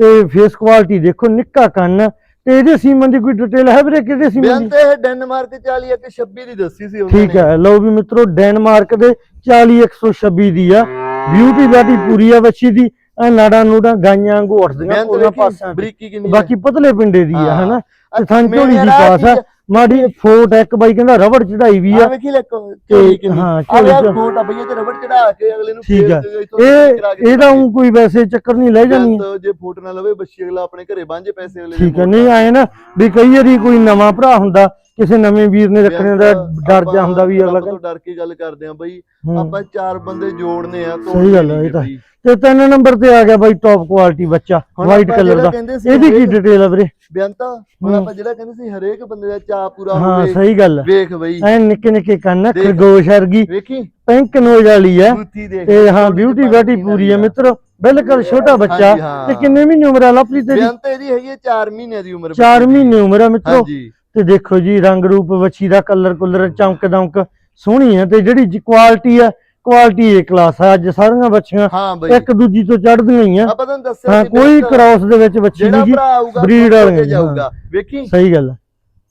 ਤੇ ਫੇਸ ਕੁਆਲਿਟੀ ਦੇਖੋ ਨਿੱਕਾ ਕੰਨ। ਤੇ ਇਹਦੇ ਸੀਮਨ ਦੀ ਕੋਈ ਡਿਟੇਲ ਹੈ ਵੀਰੇ ਕਿਹਦੇ ਸੀਮਨ ਬਿਆਨ ਦੀ? ਤੇ ਇਹ ਡੈਨਮਾਰਕ 40 ਇੱਕ 26 ਦੀ ਦੱਸੀ ਸੀ ਉਹਨਾਂ ਠੀਕ ਹੈ ਲਓ ਵੀ ਮਿੱਤਰੋ ਡੈਨਮਾਰਕ ਦੇ 40126 ਦੀ ਆ। ਬਿਊਟੀ ਬਾਟੀ ਪੂਰੀ ਆ ਬੱਚੀ ਦੀ। ਐ ਨਾੜਾ ਨੂੜਾ ਗਾਈਆਂ ਵਾਂਗੂ ਉੱਠਦੀਆਂ ਉਹਨਾਂ ਤੇ ਪਾਸਾਂ ਤੇ। ਬਰੀਕੀ ਕਿੰਨੀ ਬਾਕੀ ਪਤਲੇ ਪਿੰਡੇ ਦੀ ਆ। ਹਨਾ? ਤੇ ਥਾਂ ਝੋਲੀ ਦੀ ਪਾਸ ਆ। ਮਾੜੀ ਫੋਟ ਇੱਕ ਬਾਈ ਕਹਿੰਦਾ ਰਬੜ ਚੜਾਈ ਵੀ ਆ। ਵੇਖੀ ਲੈ ਤੇ ਝੋਲੀ ਕਿੰਨੀ। ਹਾਂ, ਆ ਝੋਲੀ ਫੋਟ ਆ ਬਈ ਤੇ ਰਬੜ ਚੜਾ ਕੇ ਅਗਲੇ ਨੂੰ ਠੀਕ ਆ। ਤੇ ਇਹ ਇਹਦਾ ਊਂ ਕੋਈ ਵੈਸੇ ਚੱਕਰ ਨਹੀਂ ਲੈ ਜਾਂਦੀ ਬਿਆਨ ਜੇ ਫੋਟ ਨਾ ਲਵੇ ਬੱਚੀ ਅਗਲਾ ਆਪਣੇ ਘਰੇ ਬਾਂਝੇ ਪੈਸੇ ਅਗਲੇ ਠੀਕ ਹੈ ਨਹੀਂ ਆਏ ਨਾ ਵੀ ਕਈ ਵਾਰੀ ਕੋਈ ਨਵਾਂ ਭਰਾ ਹੁੰਦਾ ਕਿਸੇ ਨਵੇਂ ਵੀਰ ਨੇ ਰੱਖਣੇ ਦਾ ਡਰ ਜਾ ਹੁੰਦਾ ਵੀ ਅਗਲਾ ਤੋਂ ਡਰ ਕੇ ਗੱਲ ਕਰਦੇ ਆ ਬਈ। ਆਪਾਂ ਚਾਰ ਬੰਦੇ ਜੋੜਨੇ ਆ ਸਹੀ ਗੱਲ ਆ, ਇਹ ਤਾਂ। ਤੇ ਤਿੰਨ ਨੰਬਰ ਤੇ ਆ ਗਿਆ ਬਾਈ ਟੌਪ ਕੁਆਲਿਟੀ ਬੱਚਾ ਹੁਣ ਵਾਈਟ ਆਪਾਂ ਕਲਰ ਜਿਹੜਾ ਦਾ ਕਹਿੰਦੇ ਸੀ ਇਹਦੀ ਕੀ ਹਰੇਕ- ਡਿਟੇਲ ਆ ਵੀਰੇ? ਬੇਅੰਤਾ ਹੁਣ। ਆਪਾਂ ਜਿਹੜਾ ਕਹਿੰਦੇ ਸੀ ਹਰੇਕ ਬੰਦੇ ਦਾ ਚਾਹ ਪੂਰਾ ਹਾਂ ਹੋਵੇ ਸਹੀ ਗੱਲ ਵੇਖ ਬਈ। ਐ ਨਿੱਕੇ ਨਿੱਕੇ ਕੰਨ ਦੇਖ। ਖਰਗੋਸ਼ ਵਰਗੀ ਵੇਖੀ? ਪਿੰਕ ਨੋਜ਼ ਵਾਲੀ ਦੇਖ। ਤੇ ਹਾਂ ਬਿਊਟੀ ਬਾਟੀ ਪੂਰੀ ਹੈ ਵਾਲੀ ਮਿੱਤਰੋ ਬਿਲਕੁਲ ਛੋਟਾ ਬੱਚਾ। ਹਾਂਜੀ, ਹਾਂ। ਤੇ ਕਿੰਨੇ ਮਹੀਨੇ ਉਮਰ ਆ ਲਵਪ੍ਰੀ ਤੇਰੀ? ਬੇਅੰਤ ਇਹਦੀ ਹੈਗੀ ਹੈ 4 ਮਹੀਨਿਆਂ ਦੀ ਉਮਰ 4 ਬੱਚੀ ਦੀ। ਮਹੀਨੇ ਉਮਰ ਆ ਮਿੱਤਰੋ। ਹਾਂਜੀ। ਤੇ ਦੇਖੋ ਜੀ ਰੰਗ ਰੂਪ ਵੱਛੀ ਦਾ ਕਲਰ ਕੁਲਰ ਚਮਕ ਦਮਕ ਸੋਹਣੀ ਹੈ ਤੇ ਜਿਹੜੀ ਕੁਆਲਿਟੀ ਹੈ ਕੁਆਲਿਟੀ ਏ ਕਲਾਸ ਹੈ ਅੱਜ ਸਾਰੀਆਂ ਬੱਚੀਆਂ ਹਾਂ ਬਈ। ਇੱਕ ਦੂਜੀ ਤੋਂ ਚੜਦੀਆਂ ਹੀ ਆ। ਆਪਾਂ ਤੁਹਾਨੂੰ ਦੱਸਿਆ ਹਾਂ ਸੀ ਕੋਈ ਕ੍ਰਾਸ ਦੇ ਵਿੱਚ ਬੱਚੀ ਜਿਹੜਾ ਨਹੀਂ ਜੀ ਭਰਾ ਆਊਗਾ breed breed ਵਾਲੇ ਜਾਊਗਾ। ਵੇਖੀ? ਸਹੀ ਗੱਲ ਹੈ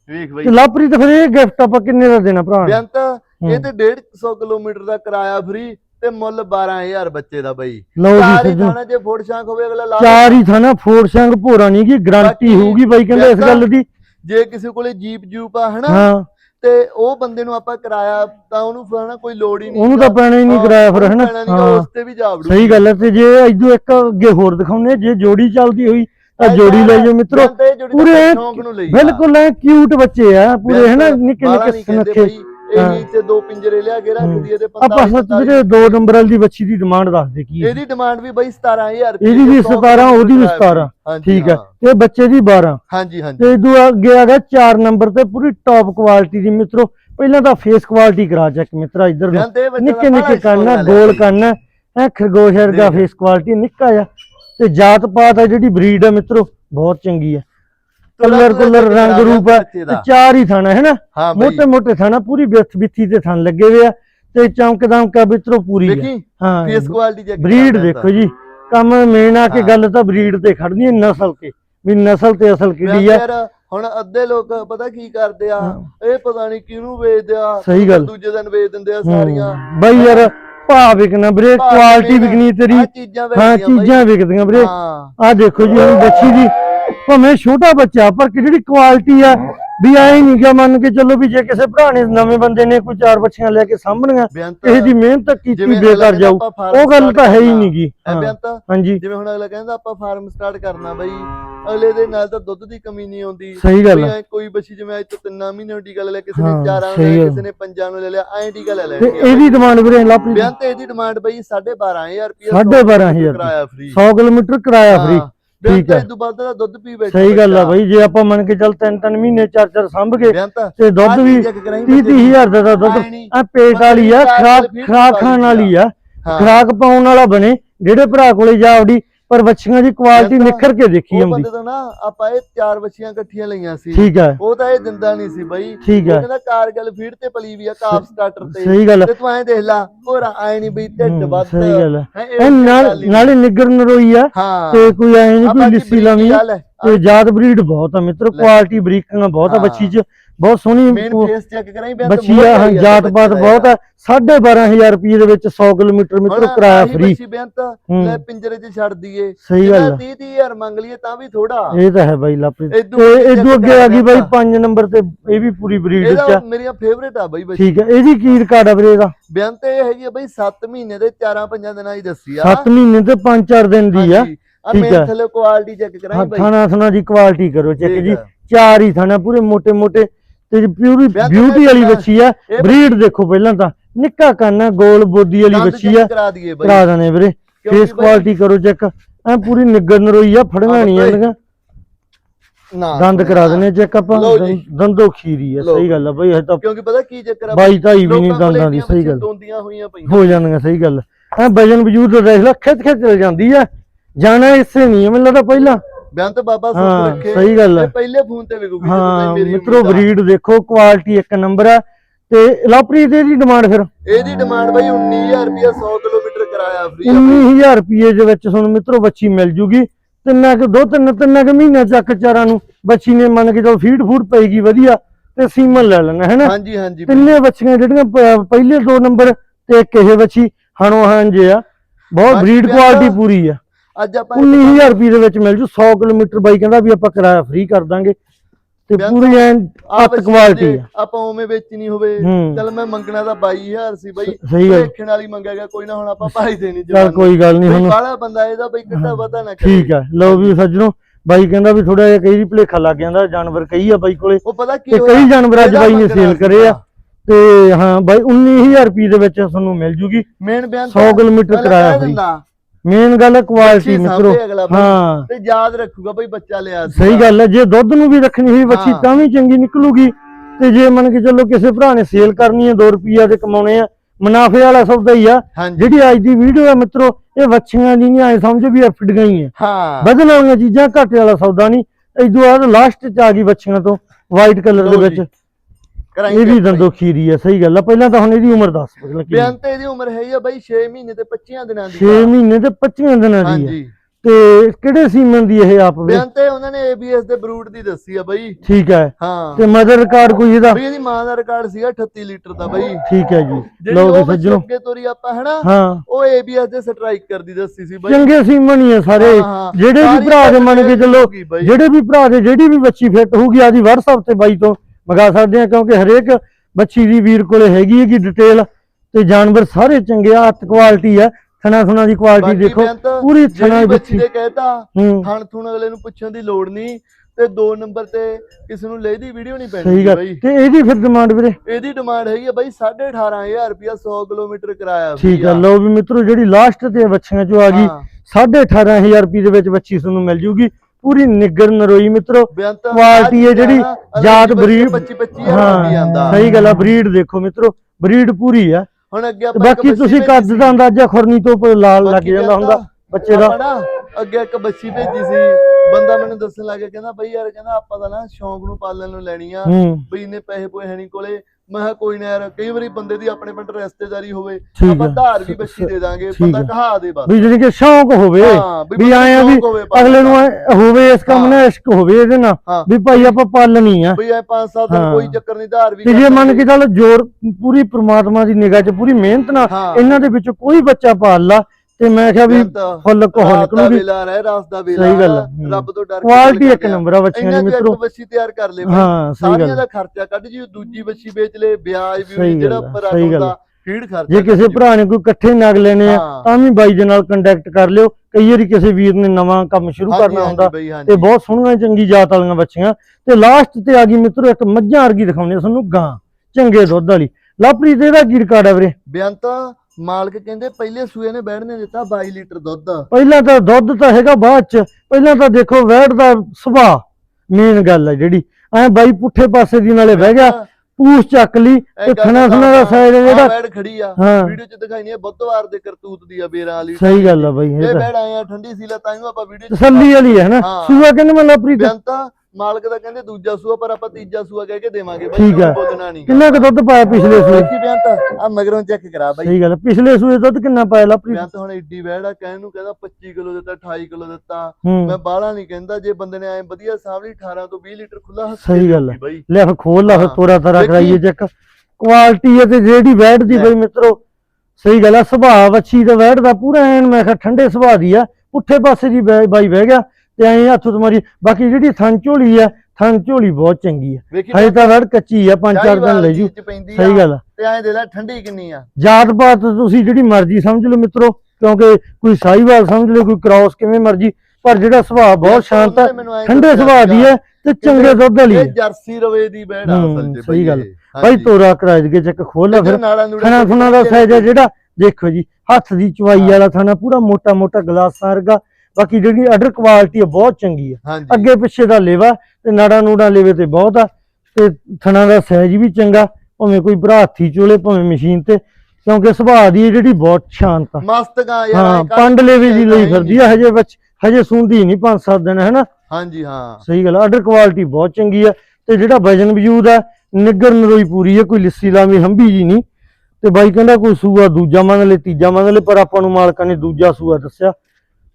ਵੇਖ ਬਈ। ਤੇ ਲਵਪ੍ਰੀ ਤੇ ਫਿਰ ਇਹ ਗਿਫਟ ਆਪਾਂ ਕਿੰਨੇ ਦਾ ਦੇਣਾ ਭਰਾ ਨੂੰ? ਬੇਅੰਤ ਇਹ ਤੇ 150 ਕਿਲੋਮੀਟਰ ਦਾ ਕਿਰਾਇਆ ਫ੍ਰੀ ਤੇ ਮੁੱਲ 12000 ਬੱਚੇ ਦਾ ਬਈ। ਲਓ ਜੀ ਚਾਰ ਹੀ ਸੱਜਣੋ ਥਾਣਾ ਜੇ ਫੋੜ ਸ਼ਾਂਕ ਹੋਵੇ ਅਗਲਾ ਲਾ ਚਾਰ ਹੀ ਥਾਣਾ ਫੋੜ ਸੰਗ ਭੋਰਾ ਨਹੀਂ ਕੀ ਗਾਰੰਟੀ ਬਾਕੀ ਹੋਊਗੀ ਬਾਈ ਕਹਿੰਦੇ ਇਸ ਗੱਲ ਦੀ। ਜੇ ਕਿਸੇ ਕੋਲੇ ਜੀਪ ਜੂਪ ਆ ਹਨਾ? ਹਾਂ। ਤੇ ਉਹ ਬੰਦੇ ਨੂੰ ਆਪਾਂ ਕਰਾਇਆ ਤਾਂ ਉਹਨੂੰ ਫਿਰ ਹਨਾ ਕੋਈ ਲੋੜ ਹੀ ਨਹੀਂ ਉਹਨੂੰ ਤਾਂ ਪੈਣਾ ਹੀ ਨਹੀਂ ਕਰਾਇਆ ਫਿਰ ਹਨਾ ਨੀ ਉਸ ਤੇ ਵੀ ਸਹੀ ਗੱਲ ਹੈ ਤੇ ਜੇ ਇਦੋਂ ਇੱਕ ਅੱਗੇ ਹੋਰ ਦਿਖਾਉਨੇ ਜੇ ਜੋੜੀ ਚੱਲਦੀ ਹੋਈ ਤਾਂ ਜੋੜੀ ਲੈ ਜਾਓ ਮਿੱਤਰੋ। ਪੂਰੇ ਬਿਲਕੁਲ ਐ ਕਿਊਟ ਬੱਚੇ ਆ ਪੂਰੇ ਹਨਾ ਨਿੱਕੇ ਨਿੱਕੇ ਸੁਨੱਖੇ। ਇਹ ਨੀਚੇ ਦੋ ਪਿੰਜਰੇ ਲਿਆ ਕੇ ਰੱਖ ਦਈਏ ਤੇ ਆਪਾਂ 45 ਸੱਚ ਵੀਰੇ ਦੋ ਨੰਬਰ ਵਾਲੀ ਦੀ ਬੱਚੀ ਦੀ ਡਿਮਾਂਡ ਦੱਸ ਦੇ ਕੀ ਹੈ। ਇਹਦੀ ਡਿਮਾਂਡ ਵੀ ਬਈ 17000 ਰੁਪਏ ਇਹਦੀ ਵੀ 17 ਉਹਦੀ ਵੀ 17 ਹਾਂਜੀ, ਠੀਕ ਹੈ। ਹਾਂ। ਤੇ ਬੱਚੇ ਦੀ 12 ਹਾਂਜੀ ਹਾਂਜੀ। ਤੇ ਇਦੋਂ ਅੱਗੇ ਆ ਗਿਆ 4 ਨੰਬਰ ਤੇ ਪੂਰੀ ਟੌਪ ਕੁਆਲਿਟੀ ਦੀ। ਮਿੱਤਰੋ ਪਹਿਲਾਂ ਤਾਂ ਫੇਸ ਕੁਆਲਿਟੀ ਕਰਾ ਚੈੱਕ ਮਿੱਤਰਾ ਇੱਧਰ ਨੂੰ। ਨਿੱਕੇ ਨਿੱਕੇ ਕੰਨ ਆ ਗੋਲ ਕੰਨ ਆ। ਐ ਖਰਗੋਸ਼ ਵਰਗਾ ਦੇਖ। ਫੇਸ ਕੁਆਲਿਟੀ ਨਿੱਕਾ ਆ ਤੇ ਜਾਤ ਪਾਤ ਆ ਜਿਹੜੀ ਬਰੀਡ ਆ ਮਿੱਤਰੋ ਬਹੁਤ ਚੰਗੀ ਆ। ਕਲਰ ਕਲਰ ਰੰਗ ਰੂਪ ਦਾ। ਤੇ ਚਾਰ ਹੀ ਥਾਣਾ ਹੈ ਨਾ? ਹਾਂ ਮੋਟੇ ਮੋਟੇ ਥਾਣਾ ਪੂਰੀ ਬਿੱਥ ਬਿੱਥੀ ਤੇ ਥਣ ਲੱਗੇ ਹੋਏ ਆ ਤੇ ਚਮਕ ਦਮਕਾ ਮਿੱਤਰੋ ਪੂਰੀ ਦੇਖੀ? ਹਾਂ ਫੇਸ ਕੁਆਲਿਟੀ ਚੈੱਕ ਬਰੀਡ ਦੇਖੋ ਜੀ। ਕੰਮ ਮੇਨ ਆ ਕੇ ਹਾਂ। ਗੱਲ ਤਾਂ ਬਰੀਡ ਤੇ ਖੜਨੀ ਹੈ ਨਸਲ ਤੇ ਵੀ ਨਸਲ ਤੇ ਅਸਲ ਕਿਹੜੀ ਆ ਹੁਣ ਅੱਧੇ ਲੋਕ ਪਤਾ ਕੀ ਕਰਦੇ ਆ? ਹਾਂ। ਇਹ ਪਤਾ ਨਹੀਂ ਕਿਹਨੂੰ ਵੇਚਦੇ ਆ ਸਹੀ ਗੱਲ। ਦੂਜੇ ਦਿਨ ਵੇਚ ਦਿੰਦੇ ਆ ਸਾਰੀਆਂ। ਹੂੰ। ਬਈ ਯਾਰ ਭਾਅ ਵਿਕਣਾ ਵੀਰੇ ਕੁਆਲਿਟੀ ਵਿਕਣੀ ਤੇਰੀ। ਹਾਂ। ਚੀਜ਼ਾਂ ਵਿਕਦੀਆਂ ਵੀਰੇ। ਹਾਂ। ਆ ਦੇਖੋ ਜੀ ਹੁਣ ਬੱਚੀ ਦੀ ਭਾਵੇਂ ਛੋਟਾ ਬੱਚਾ ਪਰ ਕਿ ਜਿਹੜੀ ਕੁਆਲਿਟੀ ਆ ਵੀ ਐ ਨਹੀਂ ਕਿ ਮੰਨ ਕੇ ਚੱਲੋ ਵੀ ਜੇ ਕਿਸੇ ਭਰਾ ਨੇ ਨਵੇਂ ਬੰਦੇ ਨੇ ਕੋਈ ਚਾਰ ਬੱਚੀਆਂ ਲੈ ਕੇ ਬੇਅੰਤ ਕਿਸੇ ਦੀ ਮਿਹਨਤ ਕੀਤੀ ਬੇਕਾਰ ਜਾਊ। ਉਹ ਗੱਲ ਤਾਂ ਹੈ ਹੀ। ਨਹੀਂਗੀ ਹਾਂਜੀ। ਜਿਵੇਂ ਹੁਣ ਅਗਲਾ ਕਹਿੰਦਾ ਆਪਾਂ ਫਾਰਮ ਸਟਾਰਟ ਕਰਨਾ ਬਈ ਅਗਲੇ ਦੇ ਨਾਲ ਤਾਂ ਦੁੱਧ ਦੀ ਕਮੀ ਨਹੀਂ ਆਉਂਦੀ। ਸਹੀ ਗੱਲ। ਐਂ ਕੋਈ ਬੱਚੀ ਜਿਵੇਂ ਅੱਜ ਤੋਂ ਤਿੰਨਾਂ ਮਹੀਨੇ ਨੂੰ ਟੀਕਾ ਲੈ ਕਿਸੇ ਨੇ ਹਾਂ, ਚਾਰਾਂ ਨੂੰ ਸਹੀ ਲੈ ਲਿਆ ਗੱਲ। ਕਿਸੇ ਨੇ ਪੰਜਾਂ ਨੂੰ ਲੈ ਲਿਆ ਐਂ ਟੀਕਾ ਲੈ ਤੇ ਲੈਣੀ ਇਹਦੀ ਡਿਮਾਂਡ ਵੀਰੇ ਲਾਪਰੀ ਬਿਆਨ ਤੇ ਇਹਦੀ ਡਿਮਾਂਡ ਬਈ 12500 ਰੁਪਏ ਸਾਢੇ ਬਾਰਾਂ ਹਜ਼ਾਰ ਕਿਰਾਇਆ ਫ੍ਰੀ 100 ਕਿਲੋਮੀਟਰ ਕਿਰਾਇਆ ਫ੍ਰੀ ਠੀਕ ਹੈ। ਤੋਂ ਬਾਅਦ ਦਾ ਦੁੱਧ ਪੀ ਬੈਠੇ ਸਹੀ ਗੱਲ ਆ ਬਾਈ ਜੇ ਆਪਾਂ ਮੰਨ ਕੇ ਚੱਲ ਤਿੰਨ ਤਿੰਨ ਮਹੀਨੇ ਚਾਰ ਚਾਰ ਸਾਂਭ ਕੇ ਤਾਂ ਦੁੱਧ ਵੀ 30 ਹਜ਼ਾਰ ਦਾ ਤਾਂ ਦੁੱਧ। ਆ ਪੇਟ ਵਾਲੀ ਆ ਖਰਾਕ ਖਰਾਕ ਖਾਣ ਵਾਲੀ ਆ। ਖਰਾਕ ਪਾਉਣ ਵਾਲਾ ਬਣੇ ਜਿਹੜੇ ਭਰਾ ਕੋਲੇ ਜਾ ਵੜੀ ਪਰ ਬੱਚੀਆਂ ਦੀ ਕੁਆਲਿਟੀ ਨਿਖਰ ਕੇ ਦੇਖੀ ਉਹ ਹੁੰਦੀ। ਬੰਦੇ ਤੋਂ ਨਾ ਆਪਾਂ ਇਹ ਚਾਰ ਬੱਚੀਆਂ ਇਕੱਠੀਆਂ ਲਈਆਂ ਸੀ। ਠੀਕ ਹੈ। ਉਹ ਤਾਂ ਇਹ ਦਿੰਦਾ ਨਹੀਂ ਸੀ ਬਈ। ਠੀਕ ਹੈ। ਕਹਿੰਦਾ ਕਾਰਗਲ ਫੀਡ ਤੇ ਪਲੀ ਵੀ ਆ ਕਾਫ ਸਟਾਰਟਰ ਤੇ। ਸਹੀ ਗੱਲ। ਤੇ ਤੂੰ ਐਂ ਦੇਖ ਲਾ ਹੋਰ ਐ ਨਹੀਂ ਬਈ ਢਿੱਡ ਵੱਧ। ਸਹੀ ਗੱਲ ਇਹ ਨਾਲ ਨਿਗਰ ਨਰੋਈ ਆ। ਤੇ ਕੋਈ ਐ ਨਹੀਂ ਕੋਈ ਲਿੱਸੀ ਲਵੀ। ਤੇ ਜਾਤ ਬਰੀਡ ਬਹੁਤ ਆ ਮਿੱਤਰੋ। ਕੁਆਲਿਟੀ ਬਰੀਕਾਂ ਬਹੁਤ ਆ ਬੱਚੀ ਚ। ਬਹੁਤ ਸੋਹਣੀ ਮੇਨ ਉਹ ਚੈੱਕ ਜਾਤ ਪਾਤ ਬਹੁਤ ਹੈ 12500 ਰੁਪਏ ਦੇ ਵਿੱਚ 100 ਕਿਲੋਮੀਟਰ ਮਿੱਤਰੋ ਕਿਰਾਇਆ ਫ੍ਰੀ ਸਹੀ ਗੱਲ ਹੈ ਬਾਈ ਲਾਪਰੀ। ਅੱਗੇ ਆ ਗਈ ਬਾਈ 5 ਨੰਬਰ ਤੇ ਇਹ ਵੀ ਪੂਰੀ ਬਰੀਡ ਚ ਆ। ਮੇਰੀਆਂ ਫੇਵਰੇਟ ਆ ਬਾਈ ਠੀਕ ਹੈ ਇਹਦੀ ਕੀ ਰਿਕਾਰਡ ਆ ਵੀਰੇ ਦਾ ਇਹ ਹੈਗੀ ਆ ਬਾਈ 7 ਮਹੀਨੇ ਦੇ 4-5 ਦਿਨਾਂ ਦੀ ਦੱਸੀ 7 ਮਹੀਨੇ ਤੇ 5-4 ਦਿਨ ਦੀ ਆ। ਠੀਕ ਆ। ਥੱਲੇ ਕੁਆਲਿਟੀ ਚੈੱਕ ਕਰਾਈ ਬਾਈ। ਖਾਣਾ ਸੁਣਾ ਦੀ ਕੁਆਲਿਟੀ ਕਰੋ ਚੈੱਕ ਜੀ। ਚਾਰ ਹੀ ਥਾਣਾ ਪੂਰੇ ਮੋٹے ਮੋٹے ਤੇ ਪਿਊਰੀ ਬਿਊਟੀ ਵਾਲੀ ਬੱਚੀ ਆ ਬਰੀਡ ਦੇਖੋ ਪਹਿਲਾਂ ਤਾਂ। ਨਿੱਕਾ ਕੰਨ ਗੋਲ ਬੋਦੀ ਵਾਲੀ ਬੱਚੀ ਆ। ਕਰਾ ਦਨੇ ਵੀਰੇ। ਫੇਸ ਕੁਆਲਿਟੀ ਕਰੋ ਚੈੱਕ ਐ ਪੂਰੀ ਨਿੱਗਰ ਨਰੋਈ ਆ ਫੜੀਆਂ ਨਹੀਂ ਬਾਈ। ਆਉਂਦੀਆਂ ਨਾ ਦੰਦ ਕਰਾ ਦਨੇ ਚੈੱਕ ਆਪਾਂ। ਦੰਦੋ ਖੀਰੀ ਆ। ਸਹੀ ਗੱਲ ਆ ਬਈ ਤਾਂ ਕਿਉਂਕਿ ਪਤਾ ਕੀ ਚੱਕਰ ਆ ਬਾਈ ਢਾਈ ਵੀ ਨਹੀਂ ਦੰਦਾਂ ਦੀ ਸਹੀ ਗੱਲ। ਦੋਂਦੀਆਂ ਹੋਈਆਂ ਪਈਆਂ। ਹੋ ਜਾਂਦੀਆਂ ਸਹੀ ਗੱਲ। ਐ ਵਜਨ ਵਜੂਦ ਦੇਖ ਲੈ ਖਿੱਚ ਖਿੱਚ ਚਲ ਜਾਂਦੀ ਆ। ਜਾਣਾ ਇਸੇ ਨਹੀਂ ਮੈਨੂੰ ਲੱਗਦਾ ਪਹਿਲਾਂ। ਬਿਆਨ ਤੇ ਬਾਬਾ ਹਾਂ, ਸੁੱਖ ਰੱਖੇ। ਸਹੀ ਗੱਲ। ਇਹ ਪਹਿਲੇ ਫੋਨ ਤੇ ਵਿਕੂਗੀ ਜਦੋਂ ਹਾਂ ਮੇਰੀ ਮਿੱਤਰੋ ਉਮੀਦ ਆ। ਬਰੀਡ ਦੇਖੋ ਕੁਆਲਿਟੀ ਇੱਕ ਨੰਬਰ ਆ ਤੇ ਲਵਪ੍ਰੀਤ ਦੀ ਡਿਮਾਂਡ ਫਿਰ? ਇਹਦੀ ਡਿਮਾਂਡ ਬਾਈ 19000 ਰੁਪਇਆ 100 ਕਿਲੋਮੀਟਰ ਕਿਰਾਇਆ ਫ੍ਰੀ ਆ 19000 ਰੁਪਏ ਦੇ ਵਿੱਚ ਤੁਹਾਨੂੰ ਮਿੱਤਰੋ ਬੱਚੀ ਮਿਲ ਜੂਗੀ। ਤਿੰਨਾਂ ਕਿ ਦੋ ਤਿੰਨ ਤਿੰਨਾਂ ਕਿ ਮਹੀਨੇ ਚੱਕ ਚਾਰਾਂ ਨੂੰ ਬੱਚੀ ਨੇ ਮੰਨ ਕੇ ਚਲੋ ਫੀਡ ਫੂਡ ਪਏਗੀ ਵਧੀਆ ਤੇ ਸੀਮਨ ਲੈ ਲੈਣਾ ਹੈ ਨਾ? ਹਾਂਜੀ ਹਾਂਜੀ। ਤਿੰਨੇ ਬੱਚੀਆਂ ਜਿਹੜੀਆਂ ਪ- ਪਹਿਲੇ ਦੋ ਨੰਬਰ ਤੇ ਇੱਕ ਇਹ ਬੱਚੀ ਹਣੋ ਹਾਂ ਜੇ ਆ। ਬਹੁਤ ਬਾਕੀ ਬਰੀਡ ਪਿਆਰਾ- ਕੁਆਲਿਟੀ ਪੂਰੀ ਆ। ਅੱਜ ਆਪਾਂ 19000 ਰੁਪਏ ਦੇ ਵਿੱਚ ਮਿਲ ਜੂ 100 ਕਿਲੋਮੀਟਰ ਬਾਈ ਕਹਿੰਦਾ ਵੀ ਆਪਾਂ ਕਿਰਾਇਆ ਫ੍ਰੀ ਕਰ ਦਾਂਗੇ। ਤੇ ਪੂਰੀ ਹੱਥ ਬੱਚੀ ਕੁਆਲਿਟੀ ਆ। ਆਪਾਂ ਉਵੇਂ ਵੇਚਣੀ ਹੋਵੇ। ਚਲ ਮੈਂ ਮੰਗਣਾ ਤਾਂ 22000 ਸੀ ਬਾਈ ਦੇਖਣ ਵਾਲੀ ਮੰਗਿਆ ਗਿਆ ਕੋਈ ਨਾ ਹੁਣ ਆਪਾਂ ਭਾਈ ਦੇਣੀ ਚੱਲ ਕੋਈ ਗੱਲ ਨਹੀਂ ਹੁਣ। ਬਾਲਾ ਬੰਦਾ ਇਹਦਾ ਬਈ ਕਿੱਡਾ ਵਧਾ ਨਾ ਕਰੇ। ਠੀਕ ਆ। ਲਓ ਵੀ ਸੱਜਣੋ ਬਾਈ ਕਹਿੰਦਾ ਵੀ ਥੋੜਾ ਜਿਹਾ ਕਈ ਭਲੇਖਾ ਲੱਗ ਜਾਂਦਾ ਜਾਨਵਰ ਕਈ ਆ ਬਾਈ ਕੋਲੇ। ਉਹ ਪਤਾ ਕੀ ਕਈ ਜਾਨਵਰ ਅੱਜ ਬਾਈ ਨੇ ਸੇਲ ਕਰੇ ਆ। ਤੇ ਹਾਂ ਬਾਈ 19000 ਰੁਪਏ ਦੇ ਵਿੱਚ ਤੁਹਾਨੂੰ ਮਿਲ ਜੂਗੀ। ਮੇਨ ਬਿਆਨ 100 ਕਿਲੋਮੀਟਰ ਕਿਰਾਇਆ free। ਮੇਨ ਗੱਲ ਹੈ ਕੁਆਲਿਟੀ ਮਿੱਤਰੋ। ਹਾਂ। ਤੇ ਯਾਦ ਰੱਖੂਗਾ ਬਈ ਬੱਚਾ ਲਿਆ ਸਹੀ ਗੱਲ ਹੈ ਜੇ ਦੁੱਧ ਨੂੰ ਵੀ ਰੱਖਣੀ ਹੋਈ ਹਾਂ। ਤਾਂ ਵੀ ਚੰਗੀ ਨਿਕਲੂਗੀ। ਤੇ ਜੇ ਮੰਨ ਕੇ ਚੱਲੋ ਕਿਸੇ ਭਰਾ ਨੇ ਸੇਲ ਕਰਨੀ ਹੈ 2 ਰੁਪਈਆ ਦੇ ਕਮਾਉਣੇ ਆ ਮੁਨਾਫੇ ਵਾਲਾ ਸੌਦਾ ਹੀ ਆ। ਜਿਹੜੀ ਅੱਜ ਦੀ ਵੀਡੀਓ ਹੈ ਮਿੱਤਰੋ ਇਹ ਵੱਛੀਆਂ ਦੀ ਨਹੀਂ ਆਏ ਸਮਝ ਵੀ ਫਿੱਟ ਗਈ ਹੈ। ਹਾਂ ਵਧਣ ਵਾਲੀਆਂ ਚੀਜ਼ਾਂ ਘਾਟੇ ਵਾਲਾ ਸੌਦਾ ਨਹੀਂ। ਇਦੋਂ ਬਾਅਦ ਲਾਸਟ ਚ ਆ ਗਈ ਬੱਚੀਆਂ ਤੋਂ ਵਾਈਟ ਕਲਰ ਦੇ ਵਿੱਚ। ਕਰਾਈ ਇਹ ਵੀ check ਦੰਦੋ ਖੀਰੀ ਹੈ ਸਹੀ ਗੱਲ ਆ। ਪਹਿਲਾਂ ਤਾਂ ਹੁਣ ਇਹਦੀ ਉਮਰ ਦੱਸ ਪਹਿਲਾਂ ਕੀ ਬਿਆਨ ਤੇ ਇਹਦੀ ਉਮਰ ਹੈ ਆ ਬਾਈ 6 ਮਹੀਨੇ ਤੇ 25 ਦਿਨਾਂ ਦੀ 6 ਆ। ਮਹੀਨੇ ਤੇ 25 ਦਿਨਾਂ ਦੀ ਹਾਂਜੀ। ਤੇ ਕਿਹੜੇ ਸੀਮਨ ਦੀ ਇਹ ਆਪ ਵੀ? ਬਿਆਨ ਤੇ ਉਹਨਾਂ ਨੇ ABS ਦੇ ਬਰੂਟ ਦੀ ਦੱਸੀ ਆ ਬਾਈ। ਠੀਕ ਹੈ ਹਾਂ। ਤੇ ਮਦਰ ਰਿਕਾਰਡ ਕੋਈ ਇਹਦਾ? ਬਈ ਇਹਦੀ ਮਾਂ ਦਾ ਰਿਕਾਰਡ ਸੀਗਾ 38 ਲੀਟਰ ਦਾ ਬਾਈ। ਠੀਕ ਹੈ ਜੀ। ਲਓ ਵੀ ਸੱਜਣੋ। ਅੱਗੇ ਤੋਰੀ ਆਪਾਂ ਹਨਾ? ਹਾਂ। ਉਹ ABS ਦੇ ਸਟ੍ਰਾਈਕ ਕਰਦੀ ਦੱਸੀ ਸੀ ਬਾਈ। ਚੰਗੇ ਸੀਮਨ ਹੀ ਆ ਸਾਰੇ। ਜਿਹੜੇ ਵੀ ਭਰਾ ਦੇ ਮੰਨ ਕੇ ਚੱਲੋ। ਜਿਹੜੇ ਵੀ ਭਰਾ ਦੇ ਜਿਹੜੀ ਵੀ ਬੱਚੀ ਫਿੱਟ ਹੋਊਗੀ ਆਦੀ WhatsApp ਤੇ ਬਾਈ ਤੋਂ। ਮੰਗਾ ਸਕਦੇ ਆ ਕਿਉਂਕਿ ਹਰੇਕ ਬੱਚੀ ਦੀ ਵੀਰ ਕੋਲੇ ਹੈਗੀ ਹੈਗੀ ਡਿਟੇਲ ਤੇ ਜਾਨਵਰ ਸਾਰੇ ਚੰਗੇ ਆ ਹੱਥ ਕੁਆਲਿਟੀ ਆ ਥਣਾ ਥਣਾ ਦੀ ਕੁਆਲਿਟੀ ਦੇਖੋ ਪੂਰੀ ਥਣਾ ਬੱਚੀ ਦੇ ਕਹਿਤਾ ਥਣ ਥੁਣ ਅਗਲੇ ਨੂੰ ਪੁੱਛਣ ਦੀ ਲੋੜ ਨਹੀਂ ਤੇ ਦੋ ਨੰਬਰ ਤੇ ਕਿਸੇ ਨੂੰ ਲੈਦੀ ਵੀਡੀਓ ਨਹੀਂ ਪੈਣੀ ਗੱਲ। ਬਾਈ। ਤੇ ਇਹਦੀ ਫਿਰ ਡਿਮਾਂਡ ਵੀਰੇ? ਇਹਦੀ ਡਿਮਾਂਡ ਹੈਗੀ ਆ ਬਾਈ 18500 ਰੁਪਇਆ 100 ਕਿਲੋਮੀਟਰ ਕਿਰਾਇਆ ਠੀਕ ਆ ਲਓ ਵੀ ਮਿੱਤਰੋ ਜਿਹੜੀ ਲਾਸਟ ਤੇ ਬੱਚੀਆਂ ਚੋਂ ਆ ਗਈ ਹਾਂ। 18500 ਰੁਪਏ ਦੇ ਵਿੱਚ ਬੱਚੀ ਤੁਹਾਨੂੰ ਮਿਲ ਜੂਗੀ। ਪੂਰੀ ਨਿੱਗਰ ਨਰੋਈ ਮਿੱਤਰੋ ਬਿਆਨ ਤਾਂ ਕੁਆਲਿਟੀ ਹੈ ਜਿਹੜੀ ਜਾਤ ਬਰੀਡ 25 25000 ਮੰਗੀ ਜਾਂਦਾ ਹਾਂ ਸਹੀ ਗੱਲ ਆ ਬਰੀਡ ਦੇਖੋ ਮਿੱਤਰੋ ਬਰੀਡ ਪੂਰੀ ਆ। ਹੁਣ ਅੱਗੇ ਆਪਾਂ ਬਾਕੀ ਤੁਸੀਂ ਕੱਦ। ਦਾ ਅੰਦਾਜ਼ਾ ਖੁਰਨੀ ਤੋਂ ਲਾਲ ਲੱਗ ਜਾਂਦਾ ਹੁੰਦਾ ਬੱਚੇ ਦਾ। ਅੱਗੇ ਇੱਕ ਬੱਚੀ ਭੇਜੀ ਸੀ। ਬੰਦਾ ਮੈਨੂੰ ਦੱਸਣ ਲੱਗ ਗਿਆ ਕਹਿੰਦਾ ਬਈ ਯਾਰ ਕਹਿੰਦਾ ਆਪਾਂ ਤਾਂ ਨਾ ਸ਼ੌਂਕ ਨੂੰ ਪਾਲਣ ਨੂੰ ਲੈਣੀ ਆ। ਬਈ ਇੰਨੇ ਪੈਸੇ ਪੋਏ ਹੈ ਨਹੀਂ ਕੋਲੇ। ਮੈਂ ਕਿਹਾ ਕੋਈ ਨਾ ਯਾਰ ਕਈ ਵਾਰੀ ਬੰਦੇ ਦੀ ਆਪਣੇ ਪਿੰਡ ਰਿਸ਼ਤੇਦਾਰੀ ਹੋਵੇ ਠੀਕ ਆਪਾਂ ਹੈ। ਧਾਰ ਵੀ ਬੱਚੀ ਦੇ ਦਾਂਗੇ ਠੀਕ ਬੰਦਾ ਹੈ। ਕਹਾ ਦੇ ਬਸ ਵੀ ਜਿਹੜੀ ਕਿ ਸ਼ੌਂਕ ਹੋਵੇ ਹਾਂ, ਵੀ ਆਏ ਆ ਵੀ ਸ਼ੌਂਕ ਹੋਵੇ ਪਾਲਣ ਅਗਲੇ ਨੂੰ। ਐਂ ਹੋਵੇ ਇਸ ਕੰਮ ਨਾਲ ਇਸ਼ਕ ਹੋਵੇ ਇਹਦੇ ਨਾਲ। ਵੀ ਭਾਈ ਆਪਾਂ ਪਾਲਣੀ ਆ ਬਈ ਐ ਪੰਜ ਸੱਤ ਦਿਨ ਹਾਂ। ਕੋਈ ਚੱਕਰ ਨਹੀਂ ਧਾਰ ਵੀ ਤੇ ਕਰ ਜੇ ਮੰਨ। ਕੇ ਚੱਲ ਜੋਰ ਪੂਰੀ ਪ੍ਰਮਾਤਮਾ ਦੀ ਨਿਗਾਹ 'ਚ ਪੂਰੀ ਮਿਹਨਤ ਨਾਲ। ਇਹਨਾਂ ਦੇ ਵਿੱਚੋਂ ਕੋਈ ਬੱਚਾ ਪਾਲ ਲਾ ਤੇ ਮੈਂ ਕਿਹਾ ਵੀ ਫੁੱਲ ਕੋਹ ਰਾਤ ਦਾ ਨਿਕਲੂਗੀ ਵੇਲਾ ਰਹਿ ਰਾਸ ਦਾ ਵੇਲਾ ਸਹੀ ਗੱਲ ਆ। ਰੱਬ ਤੋਂ ਡਰ ਕੇ ਕੁਆਲਿਟੀ ਇੱਕ। ਨੰਬਰ ਆ ਬੱਚਿਆਂ ਦੀ ਮਿੱਤਰੋ ਬੱਚੀ ਤਿਆਰ ਕਰ ਲੈ ਬਾਈ ਹਾਂ ਸਹੀ ਸਾਰੀਆਂ ਗੱਲ ਦਾ ਖਰਚਾ ਕੱਢ ਜੀ ਦੂਜੀ ਬੱਚੀ ਵੇਚ ਲੈ ਵਿਆਜ ਵੀ ਜਿਹੜਾ ਆ, ਉੱਪਰ ਸਹੀ ਗੱਲ ਆਉਂਦਾ ਫੀਡ ਖਰਚਾ ਜੇ ਕਿਸੇ ਕੱਢ। ਭਰਾ ਨੇ ਕੋਈ ਇਕੱਠੇ ਨਗ ਲੈਣੇ ਆ ਹਾਂ। ਤਾਂ ਵੀ ਬਾਈ ਦੇ ਨਾਲ ਕੰਟੈਕਟ ਕਰ ਲਿਓ ਕਈ ਵਾਰੀ ਕਿਸੇ ਵੀਰ ਨੇ ਨਵਾਂ ਕੰਮ ਸ਼ੁਰੂ ਕਰਨਾ ਹਾਂਜੀ ਹੁੰਦਾ ਬਈ, ਹਾਂਜੀ। ਤੇ ਬਹੁਤ ਸੋਹਣੀਆਂ ਚੰਗੀ ਜਾਤ ਵਾਲੀਆਂ ਬੱਚੀਆਂ ਤੇ ਲਾਸਟ ਤੇ ਆ ਗਈ ਮਿੱਤਰੋ ਇੱਕ ਮੱਝਾਂ ਵਰਗੀ ਦਿਖਾਉਂਦੇ ਆ ਤੁਹਾਨੂੰ ਗਾਂ ਚੰਗੇ ਦੁੱਧ ਵਾਲੀ ਲਾਪਰੀ ਤੇ ਇਹਦਾ ਕੀ ਰਿਕਾਰਡ ਹੈ ਵੀਰੇ ਬੇਅੰਤ ਮਾਲਕ ਕਹਿੰਦੇ ਪਹਿਲੇ ਸੂਏ ਨੇ ਬੈਠ ਨੇ ਦਿੱਤਾ 22 ਲੀਟਰ ਦੁੱਧ। ਪਹਿਲਾਂ ਤਾਂ ਦੁੱਧ ਤਾਂ ਹੈਗਾ ਬਾਅਦ ਚ ਪਹਿਲਾਂ ਤਾਂ ਦੇਖੋ ਵੈੜ ਦਾ ਸੁਭਾਅ ਮੇਨ ਗੱਲ ਹੈ ਜਿਹੜੀ। ਐ ਬਾਈ ਪੁੱਠੇ ਪਾਸੇ ਦੀ ਨਾਲੇ ਬਹਿ ਗਿਆ ਪੂਛ ਚੱਕ ਲਈ ਤੇ ਥਣਾ ਥਣਾ ਦਾ ਤਾਂ ਸਾਈਜ਼ ਜਿਹੜਾ ਬੈੜ ਖੜੀ ਆ। ਵੀਡੀਓ ਚ ਦਿਖਾਈ ਨਹੀਂ ਬੁੱਧਵਾਰ ਦੇ ਕਰਤੂਤ ਦੀ ਆ ਬੇਰਾਂ ਵਾਲੀ। ਸਹੀ ਗੱਲ ਆ ਬਾਈ ਇਹ ਤਾਂ ਬੈੜ ਆਏ ਆ ਠੰਡੀ ਸੀ ਲਾ ਤਾਂ ਆਪਾਂ ਵੀਡੀਓ ਚ ਤਸੱਲੀ ਵਾਲੀ ਹੈ ਨਾ। ਸੂਆ ਕਹਿੰਦੇ ਮੈਂ ਲਾਪਰੀ ਬੇਅੰਤ ਮਾਲਕ ਦਾ ਕਹਿੰਦੇ ਦੂਜਾ ਸੂਆ ਪਰ ਆਪਾਂ ਤੀਜਾ ਸੂਆ ਕਹਿ ਕੇ ਦੇਵਾਂਗੇ। ਬਾਈ ਠੀਕ ਆ। ਬੋਲਣਾ ਨਹੀਂ ਕਿੰਨਾ ਕੁ ਦੁੱਧ ਪਾਇਆ ਪਿਛਲੇ ਸੂਏ? ਦੇਖੀ ਬੇਅੰਤ ਆ ਮਗਰੋਂ ਚੈੱਕ ਕਰਾ ਬਾਈ। ਸਹੀ ਗੱਲ ਆ, ਪਿਛਲੇ ਸੂਏ ਦੁੱਧ ਕਿੰਨਾ ਪਾਇਆ ਲਾਪਰੀ ਬੇਅੰਤ ਹੁਣ ਏਡੀ ਆ ਕਹਿਣ ਨੂੰ ਕਹਿੰਦਾ 25 ਕਿਲੋ ਦਿੱਤਾ 28 ਕਿਲੋ ਦਿੱਤਾ। ਹੂੰ। ਮੈਂ ਬਾਹਲਾ ਨਹੀਂ ਕਹਿੰਦਾ ਜੇ ਬੰਦੇ ਨੇ ਐ ਵਧੀਆ ਸਾਹਮਣੇ 18 ਤੋਂ 20 ਲੀਟਰ ਖੁੱਲਾ ਹੱਥ ਸਹੀ ਗੱਲ ਆ। ਬਾਈ। ਲੈ ਫਿਰ ਖੋਲ ਲਾ ਫਿਰ ਹਾਂ। ਤੋਰਾ ਤਾਰਾ ਦੇਖੀ। ਕਰਾਈਏ ਚੈੱਕ ਕੁਆਲਿਟੀ ਹੈ ਤੇ ਜਿਹੜੀ ਵੈਟ ਦੀ। ਬਈ ਮਿੱਤਰੋ। ਸਹੀ ਗੱਲ ਆ ਸੁਭਾਅ ਵੱਛੀ ਤੇ ਵੈਟ ਦਾ ਪੂਰਾ ਐਨ ਮੈਂ ਕਿਹਾ ਠੰਡੇ ਸੁਭਾਅ ਦੀ ਆ। ਪੁੱਠੇ ਪਾਸੇ ਦੀ ਬੈ- ਬਾਈ ਬਹਿ ਗਿਆ। ਤੇ ਐਂ ਹੱਥ ਤੁਮਾਰੀ ਬਾਕੀ ਜਿਹੜੀ ਥਣ ਝੋਲੀ ਆ ਥਣ ਝੋਲੀ ਬਹੁਤ ਚੰਗੀ ਆ। ਵੇਖੀ ਹਜੇ ਤਾਂ ਵੈਟ ਕੱਚੀ ਆ ਪੰਜ ਚਾਰ ਦਿਨ ਲੈ ਜੂ। ਸਹੀ ਗੱਲ ਆ। ਤੇ ਐਂ ਦੇ ਲੈ ਠੰਡੀ ਕਿੰਨੀ ਆ। ਜਾਤ ਪਾਤ ਤੁਸੀਂ ਜਿਹੜੀ ਮਰਜ਼ੀ ਸਮਝ ਲਓ ਮਿੱਤਰੋ ਕਿਉਂਕਿ ਕੋਈ ਸਾਈਵਾਲ ਸਮਝ ਲਓ ਕੋਈ ਕ੍ਰਾਸ ਕਿਵੇਂ ਮਰਜ਼ੀ ਪਰ ਜਿਹੜਾ ਸੁਭਾਅ ਬਹੁਤ ਸ਼ਾਂਤ ਆ ਠੰਡੇ ਸੁਭਾਅ ਦੀ ਹੈ ਤੇ ਚੰਗੇ ਦੁੱਧ ਵਾਲੀ ਇਹ ਹੈ ਜਰਸੀ ਰਵੇ ਦੀ ਬੈੜ ਅਸਲ ਚ ਸਹੀ ਗੱਲ। ਹਾਂਜੀ। ਤੋਰਾ ਕਰਾ ਦੇ ਚੱਕ ਖੋਲ ਫਿਰ। ਤੋਂ ਥੁਣਾ ਦਾ ਸਾਈਜ਼ ਹੈ ਜਿਹੜਾ ਦੇਖੋ ਜੀ ਹੱਥ ਦੀ ਚਵਾਈ ਵਾਲਾ ਥਣਾ ਪੂਰਾ ਮੋਟਾ ਮੋਟਾ ਗਲਾਸਾਂ ਵਰਗਾ ਬਾਕੀ ਜਿਹੜੀ ਅਡਰ ਕੁਆਲਿਟੀ ਹੈ ਬਹੁਤ ਚੰਗੀ ਹਾਂਜੀ। ਅੱਗੇ ਪਿੱਛੇ ਦਾ ਲੇਵਾ ਤੇ ਨਾੜਾ ਨੂੜਾ ਲੇਵੇ ਤੇ ਬਹੁਤ ਆ। ਤੇ ਥਣਾ ਦਾ ਸਾਈਜ਼ ਵੀ ਚੰਗਾ ਭਾਵੇਂ ਕੋਈ ਭਰਾ ਹੱਥੀ ਚੋਲੇ ਭਾਵੇਂ ਮਸ਼ੀਨ ਤੇ ਕਿਉਂਕਿ ਸੁਭਾਅ ਦੀ ਇਹ ਜਿਹੜੀ ਬਹੁਤ ਸ਼ਾਂਤ ਆ। ਮਸਤ ਗਾ ਯਾਰ ਹਾਂ ਐਂ ਕਰ- ਪੰਡ ਲੇਵੇ ਦੀ ਲਈ ਫਿਰਦੀ ਆ ਹਜੇ ਵਿੱਚ ਹਜੇ ਸੂੰਦੀ ਨਹੀਂ ਪੰਜ ਸੱਤ ਦਿਨ ਹੈਨਾ? ਹਾਂਜੀ ਹਾਂ। ਸਹੀ ਗੱਲ ਆਰਡਰ ਕੁਆਲਿਟੀ ਬਹੁਤ ਚੰਗੀ ਆ। ਤੇ ਜਿਹੜਾ ਵਜਨ ਵਜੂਦ ਆ ਨਿੱਗਰ ਨਰੋਈ ਪੂਰੀ ਹੈ ਕੋਈ ਲਿੱਸੀ ਲਾਵੀਂ ਹੰਬੀ ਜੀ ਨਹੀਂ। ਤੇ ਬਾਈ ਕਹਿੰਦਾ ਕੋਈ ਸੂਆ ਦੂਜਾ ਮੰਨ ਲੈ ਤੀਜਾ ਮੰਨ ਲੈ ਪਰ ਆਪਾਂ ਨੂੰ ਮਾਲਕਾਂ ਨੇ ਦੂਜਾ ਸੂਆ ਦੱਸਿਆ।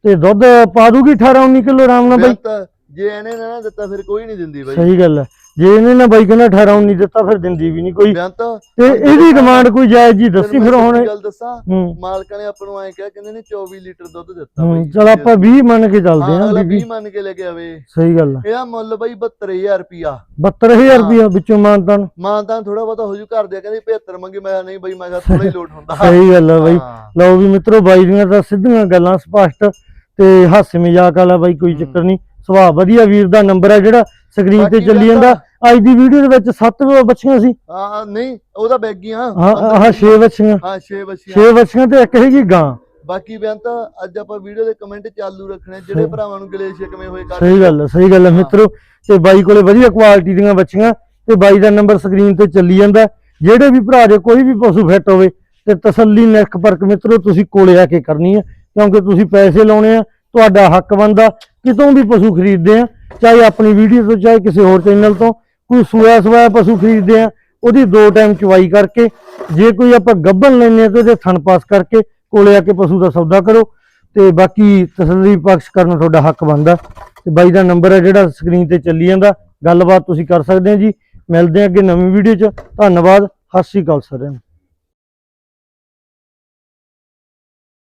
ਤੇ ਦੁੱਧ ਪਾ ਦੂਗੀ 18 19 ਕਿਲੋ ਆਰਾਮ ਨਾਲ ਬਾਈ। ਜੇ ਇਹਨੇ ਨਾ ਦਿੱਤਾ ਫਿਰ ਕੋਈ ਨਹੀਂ ਦਿੰਦੀ ਬਾਈ। ਸਹੀ ਗੱਲ ਹੈ। ਜੇ ਇਹਨੇ ਨਾ ਬਾਈ ਕਹਿੰਦਾ 18 19 ਦਿੱਤਾ ਫਿਰ ਦਿੰਦੀ ਵੀ ਨਹੀਂ ਕੋਈ। ਬੇਅੰਤ ਤੇ ਇਹਦੀ ਡਿਮਾਂਡ ਕੋਈ ਜਾਇਜ਼ ਜੀ ਦੱਸੀ ਫਿਰ ਹੁਣ ਗੱਲ ਦੱਸਾਂ ਮਾਲਕਾਂ ਨੇ ਆਪਾਂ ਨੂੰ ਐਂ ਕਿਹਾ ਕਹਿੰਦੇ ਨੇ 24 ਲੀਟਰ ਦੁੱਧ ਦਿੱਤਾ ਬਾਈ। ਚਲ ਆਪਾਂ 20 ਮੰਨ ਕੇ ਚੱਲਦੇ ਹਾਂ ਆਂ ਅਗਲਾ ਬੀਬੀ। 20 ਮੰਨ ਕੇ ਲੈ ਕੇ ਆਵੇ। ਸਹੀ ਗੱਲ ਹੈ। ਇਹਦਾ ਮੁੱਲ ਬਾਈ 72000 ਰੁਪਿਆ 72000 ਰੁਪਇਆ ਵਿੱਚੋਂ ਮਾਨਤਾਨ। ਮਾਂ ਤਾਂ ਥੋੜਾ ਬਹੁਤਾ ਹੋ ਜੂ ਘਰ ਦੇ ਕਹਿੰਦੇ 75 ਮੰਗੇ ਮੈਂ ਨਹੀਂ ਬਾਈ ਮੈਂ ਕਿਹਾ ਥੋੜਾ ਹੀ ਲੋਟ ਹੁੰਦਾ। ਸਹੀ ਗੱਲ ਹੈ ਬਾਈ। ਲਓ ਵੀ ਮਿੱਤਰੋ ਬਾਈ ਦੀਆਂ ਤਾਂ ਸਿੱਧੀਆਂ ਗੱਲਾਂ ਸਪਸ਼ਟ। ਤੇ ਹਾਸੇ ਮਜ਼ਾਕ ਵਾਲਾ ਬਾਈ ਕੋਈ ਚੱਕਰ ਨਹੀਂ। ਸੁਭਾਅ ਵਧੀਆ ਵੀਰ ਦਾ ਨੰਬਰ ਹੈ ਜਿਹੜਾ ਸਕਰੀਨ ਤੇ ਬਾਕੀ ਚੱਲੀ ਜਾਂਦਾ। ਅੱਜ ਦੀ ਵੀਡੀਓ ਦੇ ਵਿੱਚ 7 ਬੱਚੀਆਂ ਸੀ। ਹਾਂ ਨਹੀਂ ਉਹਦਾ ਬੈਗੀਆਂ ਹਾਂ ਆਹ 6 ਬੱਚੀਆਂ। ਹਾਂ 6 ਬੱਚੀਆਂ। 6 ਬੱਚੀਆਂ ਤੇ ਇੱਕ ਹੈਗੀ ਗਾਂ। ਬਾਕੀ ਬਿਆਨ ਤਾਂ ਅੱਜ ਆਪਾਂ ਵੀਡੀਓ ਦੇ ਕਮੈਂਟ ਚਾਲੂ ਰੱਖਣੇ ਜਿਹੜੇ ਭਰਾਵਾਂ ਨੂੰ ਗਲੇਸ਼ ਕਿਵੇਂ ਹੋਏ ਕਰ ਸਹੀ ਗੱਲ ਹੈ ਸਹੀ ਗੱਲ ਹੈ ਮਿੱਤਰੋ। ਤੇ ਬਾਈ ਕੋਲੇ ਵਧੀਆ ਕੁਆਲਿਟੀ ਦੀਆਂ ਬੱਚੀਆਂ ਤੇ ਬਾਈ ਦਾ ਨੰਬਰ ਸਕਰੀਨ ਤੇ ਚੱਲੀ ਜਾਂਦਾ। ਜਿਹੜੇ ਵੀ ਭਰਾ ਦੇ ਕੋਈ ਵੀ ਪਸ਼ੂ ਫਿੱਟ ਹੋਵੇ ਤੇ ਤਸੱਲੀ ਨਿਰਖ ਪਰਖ ਮਿੱਤਰੋ ਤੁਸੀਂ ਕੋਲੇ ਆ ਕੇ ਕਰਨੀ ਹੈ ਕਿਉਂਕਿ ਤੁਸੀਂ ਪੈਸੇ ਲਾਉਣੇ ਆ, ਤੁਹਾਡਾ ਹੱਕ ਬਣਦਾ, ਕਿਤੋਂ ਵੀ ਪਸ਼ੂ ਖਰੀਦਦੇ ਆ, ਚਾਹੇ ਆਪਣੀ ਵੀਡੀਓ ਤੋਂ, ਚਾਹੇ ਕਿਸੇ ਹੋਰ ਚੈਨਲ ਤੋਂ, ਕੋਈ ਸੂਆ ਸਵਾਇਆ ਪਸ਼ੂ ਖਰੀਦਦੇ ਆ, ਉਹਦੀ ਦੋ ਟਾਈਮ ਚਵਾਈ ਕਰਕੇ, ਜੇ ਕੋਈ ਆਪਾਂ ਗੱਭਣ ਲੈਨੇ ਆ ਤੇ ਉਹਦੇ ਥਣ ਪਾਸ ਕਰਕੇ ਕੋਲੇ ਆ ਕੇ ਪਸ਼ੂ ਦਾ ਸੌਦਾ ਕਰੋ, ਤੇ ਬਾਕੀ ਤਸੱਲੀ ਬਖਸ਼ ਕਰਨਾ ਤੁਹਾਡਾ ਹੱਕ ਬਣਦਾ। ਤੇ ਬਾਈ ਦਾ ਨੰਬਰ ਹੈ ਜਿਹੜਾ ਸਕਰੀਨ ਤੇ ਚੱਲੀ ਜਾਂਦਾ, ਗੱਲਬਾਤ ਤੁਸੀਂ ਕਰ ਸਕਦੇ ਹੋ ਜੀ। ਮਿਲਦੇ ਆ ਅੱਗੇ ਨਵੀਂ ਵੀਡੀਓ 'ਚ। ਧੰਨਵਾਦ, ਸਤਿ ਸ਼੍ਰੀ ਅਕਾਲ ਸਾਰਿਆਂ ਨੂੰ।